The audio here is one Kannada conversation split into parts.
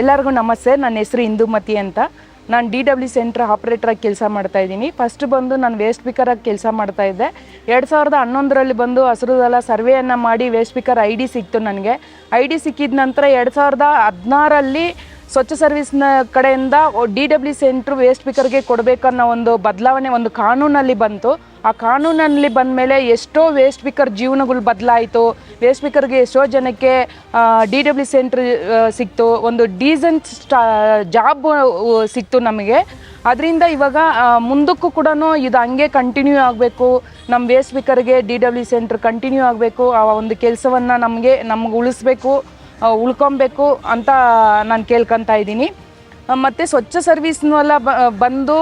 ಎಲ್ಲರಿಗೂ ನಮಸ್ತೆ. ನನ್ನ ಹೆಸರು ಇಂದುಮತಿ ಅಂತ. ನಾನು ಡಿ ಡಬ್ಲ್ಯೂ ಸೆಂಟ್ರ್ ಆಪ್ರೇಟ್ರಾಗಿ ಕೆಲಸ ಮಾಡ್ತಾ ಇದ್ದೀನಿ. ಫಸ್ಟ್ ಬಂದು ನಾನು ವೇಸ್ಟ್ ಸ್ಪೀಕರಾಗಿ ಕೆಲಸ ಮಾಡ್ತಾ ಇದ್ದೆ. ಎರಡು ಸಾವಿರದ ಹನ್ನೊಂದರಲ್ಲಿ ಬಂದು ಹಸಿರುದಲ ಸರ್ವೆಯನ್ನು ಮಾಡಿ ವೇಸ್ಟ್ ಸ್ಪೀಕರ್ ಐ ಡಿ ಸಿಕ್ತು ನನಗೆ. ಐ ಡಿ ಸಿಕ್ಕಿದ ನಂತರ ಎರಡು ಸಾವಿರದ ಹದಿನಾರಲ್ಲಿ ಸ್ವಚ್ಛ ಸರ್ವಿಸ್ನ ಕಡೆಯಿಂದ ಡಿ ಡಬ್ಲ್ಯೂ ಸೆಂಟ್ರ್ ವೇಸ್ಟ್ ಸ್ಪೀಕರ್ಗೆ ಕೊಡಬೇಕನ್ನೋ ಒಂದು ಬದಲಾವಣೆ ಒಂದು ಕಾನೂನಲ್ಲಿ ಬಂತು. ಆ ಕಾನೂನಲ್ಲಿ ಬಂದ ಮೇಲೆ ಎಷ್ಟೋ ವೇಸ್ಟ್ ಸ್ಪೀಕರ್ ಜೀವನಗಳು ಬದಲಾಯಿತು. ವೇಸ್ಟ್ ಸ್ಪೀಕರ್ಗೆ ಎಷ್ಟೋ ಜನಕ್ಕೆ ಡಿ ಡಬ್ಲ್ಯೂ ಸೆಂಟ್ರ್ ಸಿಕ್ತು. ಒಂದು ಡೀಸೆಂಟ್ ಸ್ಟಾ ಜಾಬ್ ಸಿಕ್ತು ನಮಗೆ. ಅದರಿಂದ ಇವಾಗ ಮುಂದಕ್ಕೂ ಕೂಡ ಇದು ಹಂಗೆ ಕಂಟಿನ್ಯೂ ಆಗಬೇಕು. ನಮ್ಮ ವೇಸ್ಟ್ ಸ್ಪೀಕರ್ಗೆ ಡಿ ಡಬ್ಲ್ಯೂ ಸೆಂಟ್ರ್ ಕಂಟಿನ್ಯೂ ಆಗಬೇಕು. ಆ ಒಂದು ಕೆಲಸವನ್ನು ನಮಗೆ, ನಮ್ಗೆ ಉಳಿಸ್ಬೇಕು ಉಳ್ಕೊಬೇಕು ಅಂತ ನಾನು ಕೇಳ್ಕೊತಾ ಇದ್ದೀನಿ. ಮತ್ತು ಸ್ವಚ್ಛ ಸರ್ವಿಸ್ನೆಲ್ಲ ಬಂದು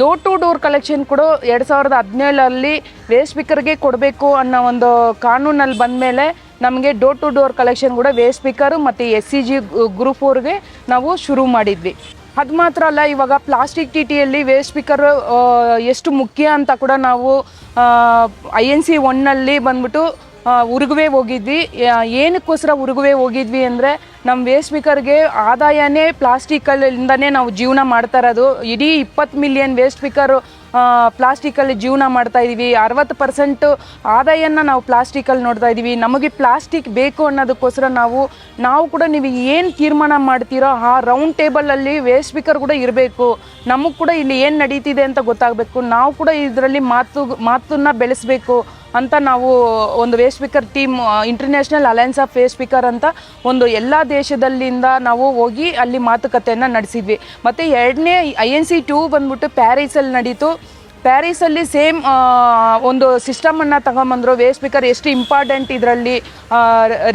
ಡೋರ್ ಟು ಡೋರ್ ಕಲೆಕ್ಷನ್ ಕೂಡ. ಎರಡು ಸಾವಿರದ ಹದಿನೇಳಲ್ಲಿ ವೇಸ್ಟ್ ಸ್ಪೀಕರ್ಗೆ ಕೊಡಬೇಕು ಅನ್ನೋ ಒಂದು ಕಾನೂನಲ್ಲಿ ಬಂದಮೇಲೆ ನಮಗೆ ಡೋರ್ ಟು ಡೋರ್ ಕಲೆಕ್ಷನ್ ಕೂಡ ವೇಸ್ಟ್ ಸ್ಪೀಕರು ಮತ್ತು ಎಸ್ ಸಿ ಜಿ ಗ್ರೂಪ್ ಅವ್ರಿಗೆ ನಾವು ಶುರು ಮಾಡಿದ್ವಿ. ಅದು ಮಾತ್ರ ಅಲ್ಲ, ಇವಾಗ ಪ್ಲಾಸ್ಟಿಕ್ ಟಿ ಟಿಯಲ್ಲಿ ವೇಸ್ಟ್ ಸ್ಪೀಕರ್ ಎಷ್ಟು ಮುಖ್ಯ ಅಂತ ಕೂಡ ನಾವು ಐ ಎನ್ ಸಿ ಒನ್ನಲ್ಲಿ ಬಂದ್ಬಿಟ್ಟು ಉರುಗುವೆ ಹೋಗಿದ್ವಿ. ಏನಕ್ಕೋಸ್ಕರ ಉರುಗುವೆ ಹೋಗಿದ್ವಿ ಅಂದರೆ ನಮ್ಮ ವೇಸ್ಟ್ ಪಿಕರ್ಗೆ ಆದಾಯನೇ ಪ್ಲಾಸ್ಟಿಕಲ್ಲಿಂದನೇ ನಾವು ಜೀವನ ಮಾಡ್ತಾ ಇರೋದು. ಇಡೀ ಇಪ್ಪತ್ತು ಮಿಲಿಯನ್ ವೇಸ್ಟ್ ಪಿಕರು ಪ್ಲಾಸ್ಟಿಕಲ್ಲಿ ಜೀವನ ಮಾಡ್ತಾ ಇದ್ದೀವಿ ಅರವತ್ತು ಪರ್ಸೆಂಟು ಆದಾಯನ ನಾವು ಪ್ಲಾಸ್ಟಿಕಲ್ಲಿ ನೋಡ್ತಾ ಇದ್ದೀವಿ ನಮಗೆ ಪ್ಲಾಸ್ಟಿಕ್ ಬೇಕು ಅನ್ನೋದಕ್ಕೋಸ್ಕರ ನಾವು ನಾವು ಕೂಡ ನೀವು ಏನು ತೀರ್ಮಾನ ಮಾಡ್ತೀರೋ ಆ ರೌಂಡ್ ಟೇಬಲಲ್ಲಿ ವೇಸ್ಟ್ ಸ್ಪೀಕರ್ ಕೂಡ ಇರಬೇಕು. ನಮಗೆ ಕೂಡ ಇಲ್ಲಿ ಏನು ನಡೀತಿದೆ ಅಂತ ಗೊತ್ತಾಗಬೇಕು. ನಾವು ಕೂಡ ಇದರಲ್ಲಿ ಮಾತು, ಮಾತನ್ನ ಬೆಳೆಸಬೇಕು. ಅಂತ ನಾವು ಒಂದು waste picker team international alliance of waste picker ಅಂತ ಒಂದು ಎಲ್ಲ ದೇಶದಲ್ಲಿಂದ ನಾವು ಹೋಗಿ ಅಲ್ಲಿ ಮಾತುಕತೆಯನ್ನು ನಡೆಸಿದ್ವಿ. ಮತ್ತು ಎರಡನೇ ಐ ಎನ್ ಸಿ ಟೂ ಬಂದ್ಬಿಟ್ಟು ಪ್ಯಾರಿಸಲ್ಲಿ ನಡೀತು. ಪ್ಯಾರಿಸಲ್ಲಿ ಸೇಮ್ ಒಂದು ಸಿಸ್ಟಮನ್ನು ತಗೊಂಬಂದರು. ವೇಸ್ಟ್ ಸ್ಪೀಕರ್ ಎಷ್ಟು ಇಂಪಾರ್ಟೆಂಟ್ ಇದರಲ್ಲಿ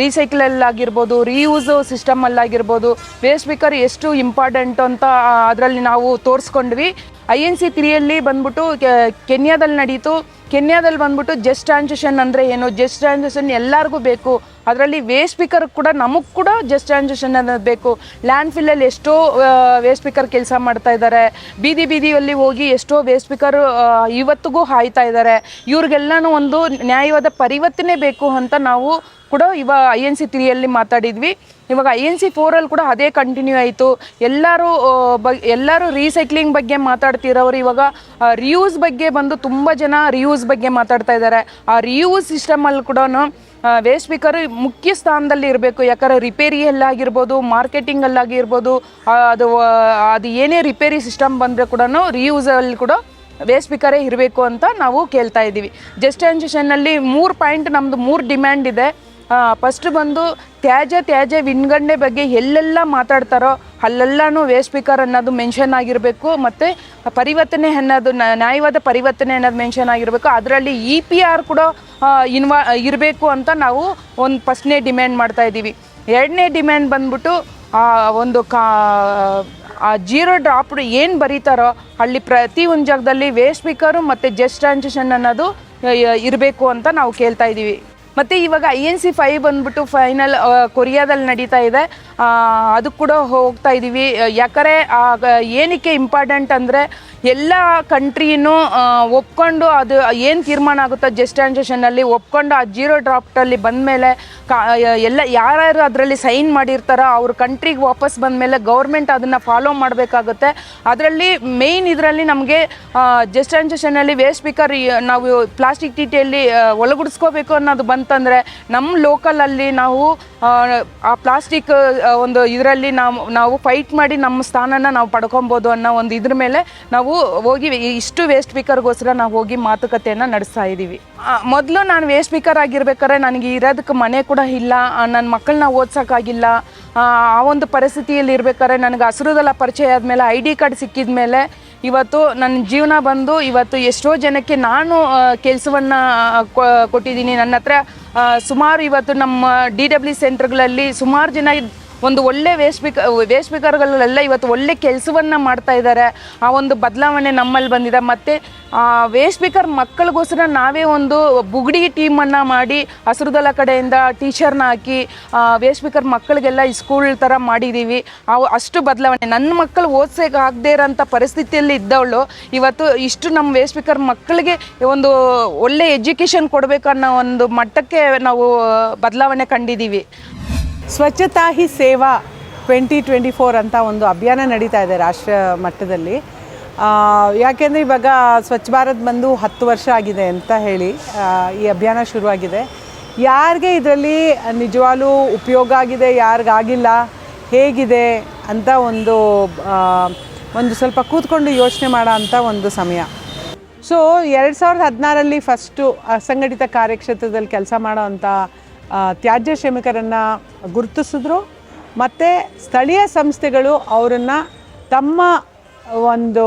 ರೀಸೈಕಲಲ್ಲಾಗಿರ್ಬೋದು ರೀಯೂಸು ಸಿಸ್ಟಮಲ್ಲಾಗಿರ್ಬೋದು ವೇಸ್ಟ್ ಸ್ಪೀಕರ್ ಎಷ್ಟು ಇಂಪಾರ್ಟೆಂಟ್ ಅಂತ ಅದರಲ್ಲಿ ನಾವು ತೋರಿಸ್ಕೊಂಡ್ವಿ. ಐ ಎನ್ ಸಿ ತ್ರೀಯಲ್ಲಿ ಬಂದ್ಬಿಟ್ಟು ಕೆನ್ಯಾದಲ್ಲಿ ನಡೀತು. ಕೆನ್ಯಾದಲ್ಲಿ ಬಂದ್ಬಿಟ್ಟು ಜಸ್ಟ್ ಟ್ರಾನ್ಸಾಕ್ಷನ್ ಅಂದರೆ ಏನು? ಜಸ್ಟ್ ಟ್ರಾನ್ಸಾಕ್ಷನ್ ಎಲ್ಲರಿಗೂ ಬೇಕು. ಅದರಲ್ಲಿ ವೇಸ್ಟ್ ಪಿಕರ್ ಕೂಡ ನಮಗೆ ಕೂಡ ಜಸ್ಟ್ ಟ್ರಾನ್ಸಾಕ್ಷನ್ ಅನ್ನೋದು ಬೇಕು. ಲ್ಯಾಂಡ್ ಫಿಲ್ಲಲ್ಲಿ ಎಷ್ಟೋ ವೇಸ್ಟ್ ಪಿಕರ್ ಕೆಲಸ ಮಾಡ್ತಾ ಇದ್ದಾರೆ ಬೀದಿ ಬೀದಿಯಲ್ಲಿ ಹೋಗಿ ಎಷ್ಟೋ ವೇಸ್ಟ್ ಪಿಕರ್ ಇವತ್ತಿಗೂ ಹಾಯ್ತಾ ಇದ್ದಾರೆ ಇವ್ರಿಗೆಲ್ಲನೂ ಒಂದು ನ್ಯಾಯವಾದ ಪರಿವರ್ತನೆ ಬೇಕು ಅಂತ ನಾವು ಕೂಡ ಇವಾಗ ಐ ಎನ್ ಸಿ ತ್ರೀಯಲ್ಲಿ ಮಾತಾಡಿದ್ವಿ. ಇವಾಗ ಐ ಎನ್ ಸಿ ಫೋರಲ್ಲಿ ಕೂಡ ಅದೇ ಕಂಟಿನ್ಯೂ ಆಯಿತು. ಎಲ್ಲರೂ ಬ, ಎಲ್ಲರೂ ರೀಸೈಕ್ಲಿಂಗ್ ಬಗ್ಗೆ ಮಾತಾಡ್ತಿರೋರು ಇವಾಗ ರಿಯೂಸ್ ಬಗ್ಗೆ ಬಂದು ತುಂಬ ಜನ ರಿಯೂಸ್ ಬಗ್ಗೆ ಮಾತಾಡ್ತಾ ಇದ್ದಾರೆ ಆ ರಿಯೂಸ್ ಸಿಸ್ಟಮಲ್ಲಿ ಕೂಡ ವೇಸ್ಟ್ ಸ್ಪೀಕರ್ ಮುಖ್ಯ ಸ್ಥಾನದಲ್ಲಿ ಇರಬೇಕು. ಯಾಕಂದ್ರೆ ಮಾರ್ಕೆಟಿಂಗಲ್ಲಾಗಿರ್ಬೋದು ಅಲ್ಲಾಗಿರ್ಬೋದು ಅದು ಅದು ಏನೇ ರಿಪೇರಿ ಸಿಸ್ಟಮ್ ಬಂದರೆ ಕೂಡ ರಿಯೂಸಲ್ಲಿ ಕೂಡ ವೇಸ್ಟ್ ಸ್ಪೀಕರೇ ಇರಬೇಕು ಅಂತ ನಾವು ಕೇಳ್ತಾ ಇದ್ದೀವಿ. ಜಸ್ಟ್ ಟ್ರಾನ್ಸಿಷನ್ನಲ್ಲಿ ಮೂರು ಪಾಯಿಂಟ್ ನಮ್ಮದು ಮೂರು ಡಿಮ್ಯಾಂಡ್ ಇದೆ. ಫಸ್ಟ್ ಬಂದು ತ್ಯಾಜ್ಯ ತ್ಯಾಜ್ಯ ವಿಂಗಡಣೆ ಬಗ್ಗೆ ಎಲ್ಲೆಲ್ಲ ಮಾತಾಡ್ತಾರೋ ಅಲ್ಲೆಲ್ಲನೂ ವೇಸ್ಟ್ ಸ್ಪೀಕರ್ ಅನ್ನೋದು ಮೆನ್ಷನ್ ಆಗಿರಬೇಕು ಮತ್ತು ಪರಿವರ್ತನೆ ಅನ್ನೋದು ನ್ಯಾಯವಾದ ಪರಿವರ್ತನೆ ಅನ್ನೋದು ಮೆನ್ಷನ್ ಆಗಿರಬೇಕು. ಅದರಲ್ಲಿ ಇ ಪಿ ಆರ್ ಕೂಡ ಇನ್ವಾ ಇರಬೇಕು ಅಂತ ನಾವು ಒಂದು ಫಸ್ಟ್ನೇ ಡಿಮ್ಯಾಂಡ್ ಮಾಡ್ತಾ ಇದ್ದೀವಿ. ಎರಡನೇ ಡಿಮ್ಯಾಂಡ್ ಬಂದ್ಬಿಟ್ಟು ಒಂದು ಕಾ, ಆ ಜೀರೋ ಡ್ರಾಪ್ ಏನು ಬರೀತಾರೋ ಅಲ್ಲಿ ಪ್ರತಿ ಒಂದು ಜಾಗದಲ್ಲಿ ವೇಸ್ಟ್ ಸ್ಪೀಕರು ಮತ್ತು ಜಸ್ಟ್ ಟ್ರಾನ್ಸಿಷನ್ ಅನ್ನೋದು ಇರಬೇಕು ಅಂತ ನಾವು ಕೇಳ್ತಾ ಇದ್ದೀವಿ. ಮತ್ತು ಇವಾಗ ಐ ಎನ್ ಸಿ ಫೈವ್ ಬಂದ್ಬಿಟ್ಟು ಫೈನಲ್ ಕೊರಿಯಾದಲ್ಲಿ ನಡೀತಾ ಇದೆ. ಅದು ಕೂಡ ಹೋಗ್ತಾ ಇದ್ದೀವಿ ಯಾಕಂದರೆ ಏನಕ್ಕೆ ಇಂಪಾರ್ಟೆಂಟ್ ಅಂದರೆ ಎಲ್ಲ ಕಂಟ್ರಿನೂ ಒಪ್ಕೊಂಡು ಅದು ಏನು ತೀರ್ಮಾನ ಆಗುತ್ತೋ ಅಲ್ಲಿ ಒಪ್ಕೊಂಡು ಆ ಜೀರೋ ಡ್ರಾಫ್ಟಲ್ಲಿ ಬಂದಮೇಲೆ ಕಾ ಎಲ್ಲ ಯಾರ್ಯಾರು ಅದರಲ್ಲಿ ಸೈನ್ ಮಾಡಿರ್ತಾರೋ ಅವ್ರ ಕಂಟ್ರಿಗೆ ವಾಪಸ್ ಬಂದಮೇಲೆ ಗೌರ್ಮೆಂಟ್ ಅದನ್ನು ಫಾಲೋ ಮಾಡಬೇಕಾಗುತ್ತೆ. ಅದರಲ್ಲಿ ಮೇಯ್ನ್ ಇದರಲ್ಲಿ ನಮಗೆ ಜಸ್ಟ್ ಅಲ್ಲಿ ವೇಸ್ಟ್ ಸ್ಪೀಕರ್ ನಾವು ಪ್ಲಾಸ್ಟಿಕ್ ಟಿಟಿಯಲ್ಲಿ ಒಳಗುಡಿಸ್ಕೋಬೇಕು ಅನ್ನೋದು ಬಂತಂದರೆ ನಮ್ಮ ಲೋಕಲಲ್ಲಿ ನಾವು, ಆ ಪ್ಲಾಸ್ಟಿಕ್ ಒಂದು ಇದರಲ್ಲಿ ನಾವು ನಾವು ಫೈಟ್ ಮಾಡಿ ನಮ್ಮ ಸ್ಥಾನನ ನಾವು ಪಡ್ಕೊಬೋದು ಅನ್ನೋ ಒಂದು ಇದ್ರ ಮೇಲೆ ನಾವು ಹೋಗಿ ಇಷ್ಟು ವೇಸ್ಟ್ ಸ್ಪೀಕರ್ಗೋಸ್ಕರ ನಾವು ಹೋಗಿ ಮಾತುಕತೆಯನ್ನು ನಡೆಸ್ತಾ ಇದ್ದೀವಿ. ಮೊದಲು ನಾನು ವೇಸ್ಟ್ ಸ್ಪೀಕರ್ ಆಗಿರ್ಬೇಕಾದ್ರೆ ನನಗೆ ಇರೋದಕ್ಕೆ ಮನೆ ಕೂಡ ಇಲ್ಲ ನನ್ನ ಮಕ್ಕಳನ್ನ ಓದ್ಸೋಕ್ಕಾಗಿಲ್ಲ, ಆ ಒಂದು ಪರಿಸ್ಥಿತಿಯಲ್ಲಿ ಇರ್ಬೇಕಾದ್ರೆ ನನಗೆ ಹಸಿರುದಲ್ಲ ಪರಿಚಯ ಆದಮೇಲೆ ಐ ಡಿ ಕಾರ್ಡ್ ಸಿಕ್ಕಿದ ಮೇಲೆ ಇವತ್ತು ನನ್ನ ಜೀವನ ಬಂದು ಇವತ್ತು ಎಷ್ಟೋ ಜನಕ್ಕೆ ನಾನು ಕೆಲಸವನ್ನು ಕೊಟ್ಟಿದ್ದೀನಿ. ನನ್ನ ಹತ್ರ ಸುಮಾರು ಇವತ್ತು ನಮ್ಮ ಡಿ ಡಬ್ಲ್ಯೂ ಸೆಂಟ್ರ್ಗಳಲ್ಲಿ ಸುಮಾರು ಜನ ಒಂದು ಒಳ್ಳೆ ವೇಸ್ಟ್ ಸ್ಪೀಕರ್ಗಳೆಲ್ಲ ಇವತ್ತು ಒಳ್ಳೆ ಕೆಲಸವನ್ನು ಮಾಡ್ತಾ ಇದ್ದಾರೆ. ಆ ಒಂದು ಬದಲಾವಣೆ ನಮ್ಮಲ್ಲಿ ಬಂದಿದೆ. ಮತ್ತು ಸ್ಪೀಕರ್ ಮಕ್ಕಳಿಗೋಸ್ಕರ ನಾವೇ ಒಂದು ಬುಗುಡಿ ಟೀಮನ್ನು ಮಾಡಿ ಹಸಿರುದಲ ಕಡೆಯಿಂದ ಟೀಚರ್ನ ಹಾಕಿ ಸ್ಪೀಕರ್ ಮಕ್ಕಳಿಗೆಲ್ಲ ಸ್ಕೂಲ್ ಥರ ಮಾಡಿದ್ದೀವಿ. ಅವು ಅಷ್ಟು ಬದಲಾವಣೆ. ನನ್ನ ಮಕ್ಕಳು ಓದ್ಸೋಕೆ ಆಗದೇ ಇರೋಂಥ ಪರಿಸ್ಥಿತಿಯಲ್ಲಿ ಇದ್ದವಳು. ಇವತ್ತು ಇಷ್ಟು ನಮ್ಮ ಸ್ಪೀಕರ್ ಮಕ್ಕಳಿಗೆ ಒಂದು ಒಳ್ಳೆ ಎಜುಕೇಷನ್ ಕೊಡಬೇಕು ಅನ್ನೋ ಒಂದು ಮಟ್ಟಕ್ಕೆ ನಾವು ಬದಲಾವಣೆ ಕಂಡಿದ್ದೀವಿ. ಸ್ವಚ್ಛತಾ ಹಿ ಸೇವಾ ಟ್ವೆಂಟಿ ಟ್ವೆಂಟಿ ಫೋರ್ ಅಂತ ಒಂದು ಅಭಿಯಾನ ನಡೀತಾ ಇದೆ ರಾಷ್ಟ್ರ ಮಟ್ಟದಲ್ಲಿ. ಯಾಕೆಂದರೆ ಇವಾಗ ಸ್ವಚ್ಛ ಭಾರತ್ ಬಂದು ಹತ್ತು ವರ್ಷ ಆಗಿದೆ ಅಂತ ಹೇಳಿ ಈ ಅಭಿಯಾನ ಶುರುವಾಗಿದೆ. ಯಾರಿಗೆ ಇದರಲ್ಲಿ ನಿಜವಾಗ್ಲೂ ಉಪಯೋಗ ಆಗಿದೆ ಯಾರಿಗಾಗಿಲ್ಲ ಹೇಗಿದೆ ಅಂತ ಒಂದು ಒಂದು ಸ್ವಲ್ಪ ಕೂತ್ಕೊಂಡು ಯೋಚನೆ ಮಾಡೋ ಅಂಥ ಒಂದು ಸಮಯ. ಸೊ ಎರಡು ಸಾವಿರದ ಹದಿನಾರಲ್ಲಿ ಫಸ್ಟು ಅಸಂಘಟಿತ ಕಾರ್ಯಕ್ಷೇತ್ರದಲ್ಲಿ ಕೆಲಸ ಮಾಡೋವಂಥ ಆ, ತ್ಯಾಜ್ಯ ಶ್ರಮಿಕರನ್ನು ಗುರುತಿಸಿದ್ರು. ಮತ್ತು ಸ್ಥಳೀಯ ಸಂಸ್ಥೆಗಳು ಅವರನ್ನು ತಮ್ಮ ಒಂದು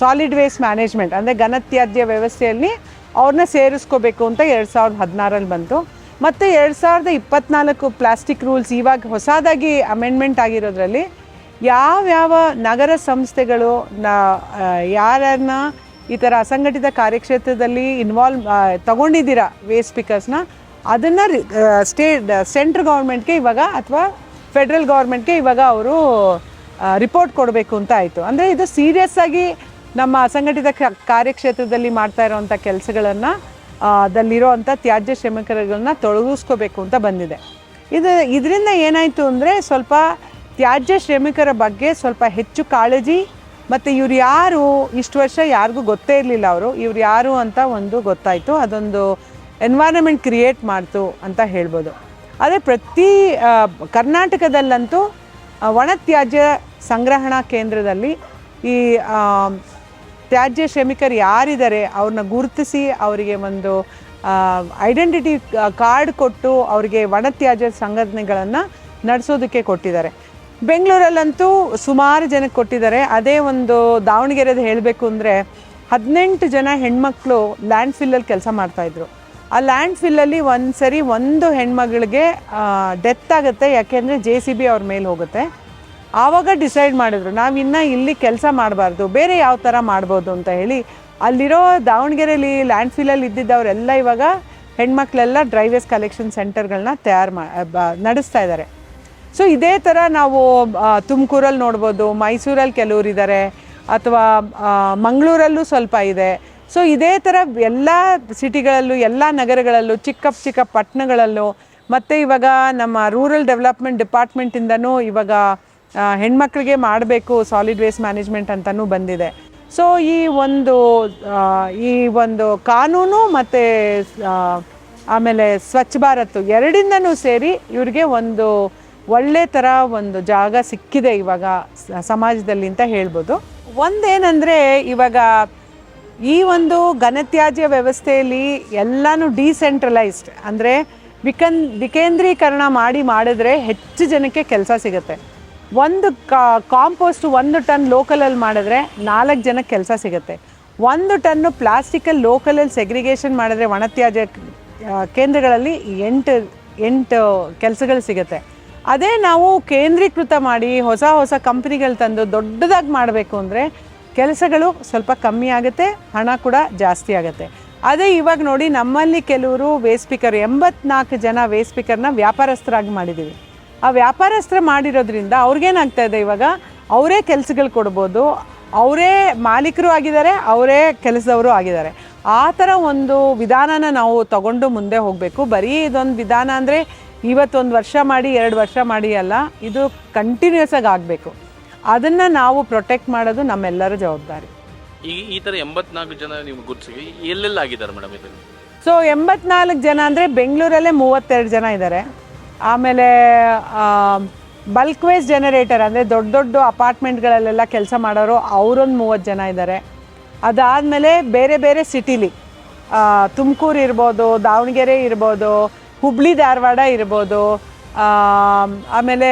ಸಾಲಿಡ್ ವೇಸ್ಟ್ ಮ್ಯಾನೇಜ್ಮೆಂಟ್ ಅಂದರೆ ಘನತ್ಯಾಜ್ಯ ವ್ಯವಸ್ಥೆಯಲ್ಲಿ ಅವ್ರನ್ನ ಸೇರಿಸ್ಕೋಬೇಕು ಅಂತ ಎರಡು ಸಾವಿರದ ಹದಿನಾರಲ್ಲಿ ಬಂತು. ಮತ್ತು ಎರಡು ಸಾವಿರದ ಇಪ್ಪತ್ನಾಲ್ಕು ಪ್ಲಾಸ್ಟಿಕ್ ರೂಲ್ಸ್ ಇವಾಗ ಹೊಸದಾಗಿ ಅಮೆಂಡ್ಮೆಂಟ್ ಆಗಿರೋದ್ರಲ್ಲಿ ಯಾವ್ಯಾವ ನಗರ ಸಂಸ್ಥೆಗಳು ನ ಯಾರನ್ನ ಈ ಥರ ಅಸಂಘಟಿತ ಕಾರ್ಯಕ್ಷೇತ್ರದಲ್ಲಿ ಇನ್ವಾಲ್ವ್ ತಗೊಂಡಿದ್ದೀರಾ ವೇಸ್ಟ್ ಪಿಕರ್ಸ್ನ ಅದನ್ನು ಸ್ಟೇಟ್ ಸೆಂಟ್ರ್ ಗೌರ್ಮೆಂಟ್ಗೆ ಇವಾಗ ಅಥವಾ ಫೆಡ್ರಲ್ ಗೌರ್ಮೆಂಟ್ಗೆ ಇವಾಗ ಅವರು ರಿಪೋರ್ಟ್ ಕೊಡಬೇಕು ಅಂತ ಆಯಿತು. ಅಂದರೆ ಇದು ಸೀರಿಯಸ್ ಆಗಿ ನಮ್ಮ ಅಸಂಘಟಿತ ಕಾರ್ಯಕ್ಷೇತ್ರದಲ್ಲಿ ಮಾಡ್ತಾ ಇರೋವಂಥ ಕೆಲಸಗಳನ್ನು ಅದಲ್ಲಿರೋ ಅಂಥ ತ್ಯಾಜ್ಯ ಶ್ರಮಿಕರುಗಳನ್ನ ತೊಡಗಿಸ್ಕೋಬೇಕು ಅಂತ ಬಂದಿದೆ. ಇದು, ಇದರಿಂದ ಏನಾಯಿತು ಅಂದರೆ ಸ್ವಲ್ಪ ತ್ಯಾಜ್ಯ ಶ್ರಮಿಕರ ಬಗ್ಗೆ ಸ್ವಲ್ಪ ಹೆಚ್ಚು ಕಾಳಜಿ ಮತ್ತು ಇವ್ರು ಯಾರು? ಇಷ್ಟು ವರ್ಷ ಯಾರಿಗೂ ಗೊತ್ತೇ ಇರಲಿಲ್ಲ ಅವರು. ಇವ್ರು ಯಾರು ಅಂತ ಒಂದು ಗೊತ್ತಾಯಿತು. ಅದೊಂದು ಎನ್ವೈರನ್ಮೆಂಟ್ ಕ್ರಿಯೇಟ್ ಮಾಡ್ತು ಅಂತ ಹೇಳ್ಬೋದು. ಅದೇ ಪ್ರತಿ ಕರ್ನಾಟಕದಲ್ಲಂತೂ ಒಣ ತ್ಯಾಜ್ಯ ಸಂಗ್ರಹಣಾ ಕೇಂದ್ರದಲ್ಲಿ ಈ ತ್ಯಾಜ್ಯ ಶ್ರಮಿಕರು ಯಾರಿದ್ದಾರೆ ಅವ್ರನ್ನ ಗುರುತಿಸಿ ಅವರಿಗೆ ಒಂದು ಐಡೆಂಟಿಟಿ ಕಾರ್ಡ್ ಕೊಟ್ಟು ಅವರಿಗೆ ಒಣತ್ಯಾಜ್ಯ ಸಂಘಟನೆಗಳನ್ನು ನಡೆಸೋದಕ್ಕೆ ಕೊಟ್ಟಿದ್ದಾರೆ. ಬೆಂಗಳೂರಲ್ಲಂತೂ ಸುಮಾರು ಜನಕ್ಕೆ ಕೊಟ್ಟಿದ್ದಾರೆ. ಅದೇ ಒಂದು ದಾವಣಗೆರೆದು ಹೇಳಬೇಕು ಅಂದರೆ ಹದಿನೆಂಟು ಜನ ಹೆಣ್ಮಕ್ಳು ಲ್ಯಾಂಡ್ ಫಿಲ್ಲಲ್ಲಿ ಕೆಲಸ ಮಾಡ್ತಾಯಿದ್ರು ಆ ಲ್ಯಾಂಡ್ ಫಿಲ್ಲಲ್ಲಿ ಒಂದು ಸರಿ ಒಂದು ಹೆಣ್ಮಗಳಿಗೆ ಡೆತ್ ಆಗುತ್ತೆ. ಯಾಕೆಂದರೆ ಜೆ ಸಿ ಬಿ ಅವ್ರ ಮೇಲೆ ಹೋಗುತ್ತೆ. ಆವಾಗ ಡಿಸೈಡ್ ಮಾಡಿದ್ರು ನಾವಿನ್ನು ಇಲ್ಲಿ ಕೆಲಸ ಮಾಡಬಾರ್ದು, ಬೇರೆ ಯಾವ ಥರ ಮಾಡ್ಬೋದು ಅಂತ ಹೇಳಿ. ಅಲ್ಲಿರೋ ದಾವಣಗೆರೆಯಲ್ಲಿ ಲ್ಯಾಂಡ್ ಫಿಲ್ಲಲ್ಲಿ ಇದ್ದಿದ್ದವರೆಲ್ಲ ಇವಾಗ ಹೆಣ್ಮಕ್ಳೆಲ್ಲ ಡ್ರೈವೇಸ್ ಕಲೆಕ್ಷನ್ ಸೆಂಟರ್ಗಳನ್ನ ತಯಾರು ಮಾ ನಡೆಸ್ತಾ ಇದ್ದಾರೆ. ಸೊ ಇದೇ ಥರ ನಾವು ತುಮಕೂರಲ್ಲಿ ನೋಡ್ಬೋದು, ಮೈಸೂರಲ್ಲಿ ಕೆಲವ್ರು ಇದ್ದಾರೆ ಅಥವಾ ಮಂಗಳೂರಲ್ಲೂ ಸ್ವಲ್ಪ ಇದೆ. ಸೊ ಇದೇ ಥರ ಎಲ್ಲ ಸಿಟಿಗಳಲ್ಲೂ, ಎಲ್ಲ ನಗರಗಳಲ್ಲೂ, ಚಿಕ್ಕ ಚಿಕ್ಕ ಪಟ್ಟಣಗಳಲ್ಲೂ, ಮತ್ತು ಇವಾಗ ನಮ್ಮ ರೂರಲ್ ಡೆವಲಪ್ಮೆಂಟ್ ಡಿಪಾರ್ಟ್ಮೆಂಟಿಂದನೂ ಇವಾಗ ಹೆಣ್ಮಕ್ಳಿಗೆ ಮಾಡಬೇಕು ಸಾಲಿಡ್ ವೇಸ್ಟ್ ಮ್ಯಾನೇಜ್ಮೆಂಟ್ ಅಂತಲೂ ಬಂದಿದೆ. ಸೊ ಈ ಒಂದು ಈ ಒಂದು ಕಾನೂನು ಮತ್ತು ಆಮೇಲೆ ಸ್ವಚ್ಛ ಭಾರತ್ ಎರಡಿಂದನೂ ಸೇರಿ ಇವ್ರಿಗೆ ಒಂದು ಒಳ್ಳೆ ಥರ ಒಂದು ಜಾಗ ಸಿಕ್ಕಿದೆ ಇವಾಗ ಸಮಾಜದಲ್ಲಿ ಅಂತ ಹೇಳ್ಬೋದು. ಒಂದೇನೆಂದರೆ ಇವಾಗ ಈ ಒಂದು ಘನತ್ಯಾಜ್ಯ ವ್ಯವಸ್ಥೆಯಲ್ಲಿ ಎಲ್ಲನೂ ಡಿಸೆಂಟ್ರಲೈಸ್ಡ್ ಅಂದರೆ ವಿಕನ್, ವಿಕೇಂದ್ರೀಕರಣ ಮಾಡಿ ಮಾಡಿದ್ರೆ ಹೆಚ್ಚು ಜನಕ್ಕೆ ಕೆಲಸ ಸಿಗುತ್ತೆ. ಒಂದು ಕಾಂಪೋಸ್ಟ್ ಒಂದು ಟನ್ ಲೋಕಲಲ್ಲಿ ಮಾಡಿದ್ರೆ ನಾಲ್ಕು ಜನಕ್ಕೆ ಕೆಲಸ ಸಿಗುತ್ತೆ. ಒಂದು ಟನ್ನು ಪ್ಲಾಸ್ಟಿಕಲ್ಲಿ ಲೋಕಲಲ್ಲಿ ಸೆಗ್ರಿಗೇಷನ್ ಮಾಡಿದ್ರೆ ಒಣತ್ಯಾಜ್ಯ ಕೇಂದ್ರಗಳಲ್ಲಿ ಎಂಟು ಎಂಟು ಕೆಲಸಗಳು ಸಿಗುತ್ತೆ. ಅದೇ ನಾವು ಕೇಂದ್ರೀಕೃತ ಮಾಡಿ ಹೊಸ ಹೊಸ ಕಂಪ್ನಿಗಳು ತಂದು ದೊಡ್ಡದಾಗಿ ಮಾಡಬೇಕು ಅಂದರೆ ಕೆಲಸಗಳು ಸ್ವಲ್ಪ ಕಮ್ಮಿ ಆಗುತ್ತೆ, ಹಣ ಕೂಡ ಜಾಸ್ತಿ ಆಗುತ್ತೆ. ಅದೇ ಇವಾಗ ನೋಡಿ ನಮ್ಮಲ್ಲಿ ಕೆಲವರು ವೇಸ್ಪೀಕರ್ ಸ್ಪೀಕರ್ ಎಂಬತ್ನಾಲ್ಕು ಜನ ವೇಸ್ಪೀಕರ್ನ ಸ್ಪೀಕರ್ನ ವ್ಯಾಪಾರಸ್ಥರಾಗಿ ಮಾಡಿದ್ದೀವಿ ಆ ವ್ಯಾಪಾರಸ್ಥರು ಮಾಡಿರೋದ್ರಿಂದ ಅವ್ರಿಗೇನಾಗ್ತಾ ಇದೆ ಇವಾಗ? ಅವರೇ ಕೆಲಸಗಳು ಕೊಡ್ಬೋದು, ಅವರೇ ಮಾಲೀಕರು ಆಗಿದ್ದಾರೆ, ಅವರೇ ಕೆಲಸದವರು ಆಗಿದ್ದಾರೆ. ಆ ಥರ ಒಂದು ವಿಧಾನನ ನಾವು ತಗೊಂಡು ಮುಂದೆ ಹೋಗಬೇಕು. ಬರೀ ಇದೊಂದು ವಿಧಾನ ಅಂದರೆ ಇವತ್ತೊಂದು ವರ್ಷ ಮಾಡಿ ಎರಡು ವರ್ಷ ಮಾಡಿ ಅಲ್ಲ ಇದು ಕಂಟಿನ್ಯೂಸ್ ಆಗಿ ಆಗಬೇಕು. ಅದನ್ನು ನಾವು ಪ್ರೊಟೆಕ್ಟ್ ಮಾಡೋದು ನಮ್ಮೆಲ್ಲರ ಜವಾಬ್ದಾರಿ. ಈ ಈ ಥರ ಎಂಬತ್ನಾಲ್ಕು ಜನ ನೀವು ಗುರುತಿಸಿ ಎಲ್ಲೆಲ್ಲ ಆಗಿದ್ದಾರೆ ಮೇಡಮ್ ಇದರಲ್ಲಿ? ಸೊ ಎಂಬತ್ನಾಲ್ಕು ಜನ ಅಂದರೆ ಬೆಂಗಳೂರಲ್ಲೇ ಮೂವತ್ತೆರಡು ಜನ ಇದ್ದಾರೆ. ಆಮೇಲೆ ಬಲ್ಕ್ ವೇಸ್ಟ್ ಜನರೇಟರ್ ಅಂದರೆ ದೊಡ್ಡ ದೊಡ್ಡ ಅಪಾರ್ಟ್ಮೆಂಟ್ಗಳಲ್ಲೆಲ್ಲ ಕೆಲಸ ಮಾಡೋರು ಅವರೊಂದು ಮೂವತ್ತು ಜನ ಇದ್ದಾರೆ. ಅದಾದಮೇಲೆ ಬೇರೆ ಬೇರೆ ಸಿಟಿಲಿ ತುಮಕೂರು ಇರ್ಬೋದು ದಾವಣಗೆರೆ ಇರ್ಬೋದು ಹುಬ್ಳಿ ಧಾರವಾಡ ಇರ್ಬೋದು ಆಮೇಲೆ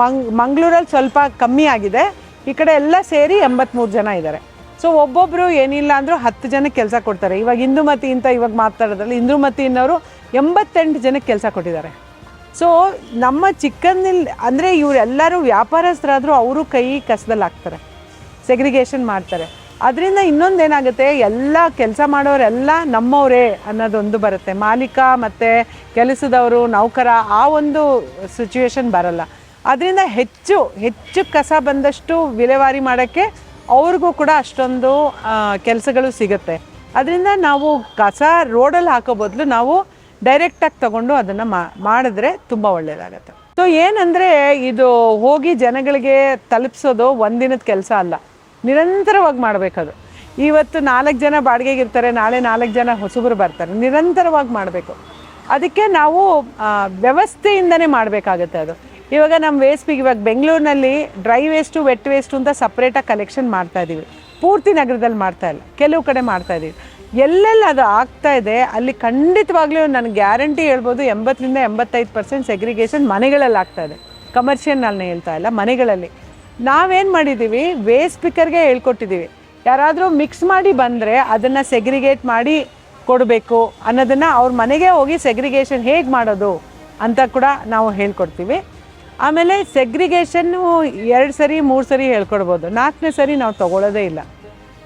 ಮಂಗ್, ಮಂಗಳೂರಲ್ಲಿ ಸ್ವಲ್ಪ ಕಮ್ಮಿ ಆಗಿದೆ. ಈ ಕಡೆ ಎಲ್ಲ ಸೇರಿ ಎಂಬತ್ತ್ಮೂರು ಜನ ಇದ್ದಾರೆ. ಸೊ ಒಬ್ಬೊಬ್ಬರು ಏನಿಲ್ಲ ಅಂದರೂ ಹತ್ತು ಜನಕ್ಕೆ ಕೆಲಸ ಕೊಡ್ತಾರೆ. ಇವಾಗ ಇಂದುಮತಿ ಅಂತ ಇವಾಗ ಮಾತಾಡೋದ್ರಲ್ಲಿ ಇಂದುಮತಿ ಅನ್ನೋರು ಎಂಬತ್ತೆಂಟು ಜನಕ್ಕೆ ಕೆಲಸ ಕೊಟ್ಟಿದ್ದಾರೆ. ಸೊ ನಮ್ಮ ಚಿಕ್ಕಂದಿಲ್, ಅಂದರೆ ಇವರೆಲ್ಲರೂ ವ್ಯಾಪಾರಸ್ಥರಾದರೂ ಅವರು ಕೈ ಕಸದಲ್ಲಿ ಹಾಕ್ತಾರೆ. ಸೆಗ್ರಿಗೇಷನ್ ಮಾಡ್ತಾರೆ. ಅದರಿಂದ ಇನ್ನೊಂದೇನಾಗುತ್ತೆ? ಎಲ್ಲ ಕೆಲಸ ಮಾಡೋರೆಲ್ಲ ನಮ್ಮವರೇ ಅನ್ನೋದೊಂದು ಬರುತ್ತೆ. ಮಾಲೀಕ ಮತ್ತು ಕೆಲಸದವರು, ನೌಕರ ಆ ಒಂದು ಸಿಚುವೇಶನ್ ಬರಲ್ಲ. ಅದರಿಂದ ಹೆಚ್ಚು ಹೆಚ್ಚು ಕಸ ಬಂದಷ್ಟು ವಿಲೇವಾರಿ ಮಾಡೋಕ್ಕೆ ಅವ್ರಿಗೂ ಕೂಡ ಅಷ್ಟೊಂದು ಕೆಲಸಗಳು ಸಿಗುತ್ತೆ. ಅದರಿಂದ ನಾವು ಕಸ ರೋಡಲ್ಲಿ ಹಾಕೋ ಬದಲು ನಾವು ಡೈರೆಕ್ಟಾಗಿ ತಗೊಂಡು ಅದನ್ನು ಮಾಡಿದ್ರೆ ತುಂಬ ಒಳ್ಳೆಯದಾಗತ್ತೆ ಸೊ ಏನಂದರೆ ಇದು ಹೋಗಿ ಜನಗಳಿಗೆ ತಲುಪಿಸೋದು ಒಂದಿನದ ಕೆಲಸ ಅಲ್ಲ. ನಿರಂತರವಾಗಿ ಮಾಡಬೇಕದು. ಇವತ್ತು ನಾಲ್ಕು ಜನ ಬಾಡಿಗೆಗೆ ಇರ್ತಾರೆ ನಾಳೆ ನಾಲ್ಕು ಜನ ಹೊಸಬರು ಬರ್ತಾರೆ. ನಿರಂತರವಾಗಿ ಮಾಡಬೇಕು. ಅದಕ್ಕೆ ನಾವು ವ್ಯವಸ್ಥೆಯಿಂದನೇ ಮಾಡಬೇಕಾಗತ್ತೆ ಅದು. ಇವಾಗ ನಮ್ಮ ವೇಸ್ಟ್ ಇವಾಗ ಬೆಂಗಳೂರಿನಲ್ಲಿ ಡ್ರೈ ವೇಸ್ಟು ವೆಟ್ ವೇಸ್ಟು ಅಂತ ಸಪ್ರೇಟಾಗಿ ಕಲೆಕ್ಷನ್ ಮಾಡ್ತಾ ಇದ್ದೀವಿ ಪೂರ್ತಿ ನಗರದಲ್ಲಿ ಮಾಡ್ತಾ ಇಲ್ಲ. ಕೆಲವು ಕಡೆ ಮಾಡ್ತಾ ಇದ್ದೀವಿ ಎಲ್ಲೆಲ್ಲ ಅದು ಆಗ್ತಾ ಇದೆ, ಅಲ್ಲಿ ಖಂಡಿತವಾಗ್ಲೂ ನಾನು ಗ್ಯಾರಂಟಿ ಹೇಳ್ಬೋದು, ಎಂಬತ್ತರಿಂದ ಎಂಬತ್ತೈದು ಪರ್ಸೆಂಟ್ ಸೆಗ್ರಿಗೇಷನ್ ಮನೆಗಳಲ್ಲಿ ಆಗ್ತಾ ಇದೆ. ಕಮರ್ಷಿಯಲ್ ನಾನು ಹೇಳ್ತಾ ಇಲ್ಲ, ಮನೆಗಳಲ್ಲಿ. ನಾವೇನು ಮಾಡಿದ್ದೀವಿ ವೇಸ್ಟ್ ಪಿಕ್ಕರ್ಗೆ ಹೇಳ್ಕೊಟ್ಟಿದ್ದೀವಿ ಯಾರಾದರೂ ಮಿಕ್ಸ್ ಮಾಡಿ ಬಂದರೆ ಅದನ್ನು ಸೆಗ್ರಿಗೇಟ್ ಮಾಡಿ ಕೊಡಬೇಕು ಅನ್ನೋದನ್ನು ಅವ್ರ ಮನೆಗೆ ಹೋಗಿ ಸೆಗ್ರಿಗೇಷನ್ ಹೇಗೆ ಮಾಡೋದು ಅಂತ ಕೂಡ ನಾವು ಹೇಳ್ಕೊಡ್ತೀವಿ. ಆಮೇಲೆ ಸೆಗ್ರಿಗೇಷನ್ನು ಎರಡು ಸರಿ, ಮೂರು ಸರಿ ಹೇಳ್ಕೊಡ್ಬೋದು. ನಾಲ್ಕನೇ ಸರಿ ನಾವು ತೊಗೊಳ್ಳೋದೇ ಇಲ್ಲ.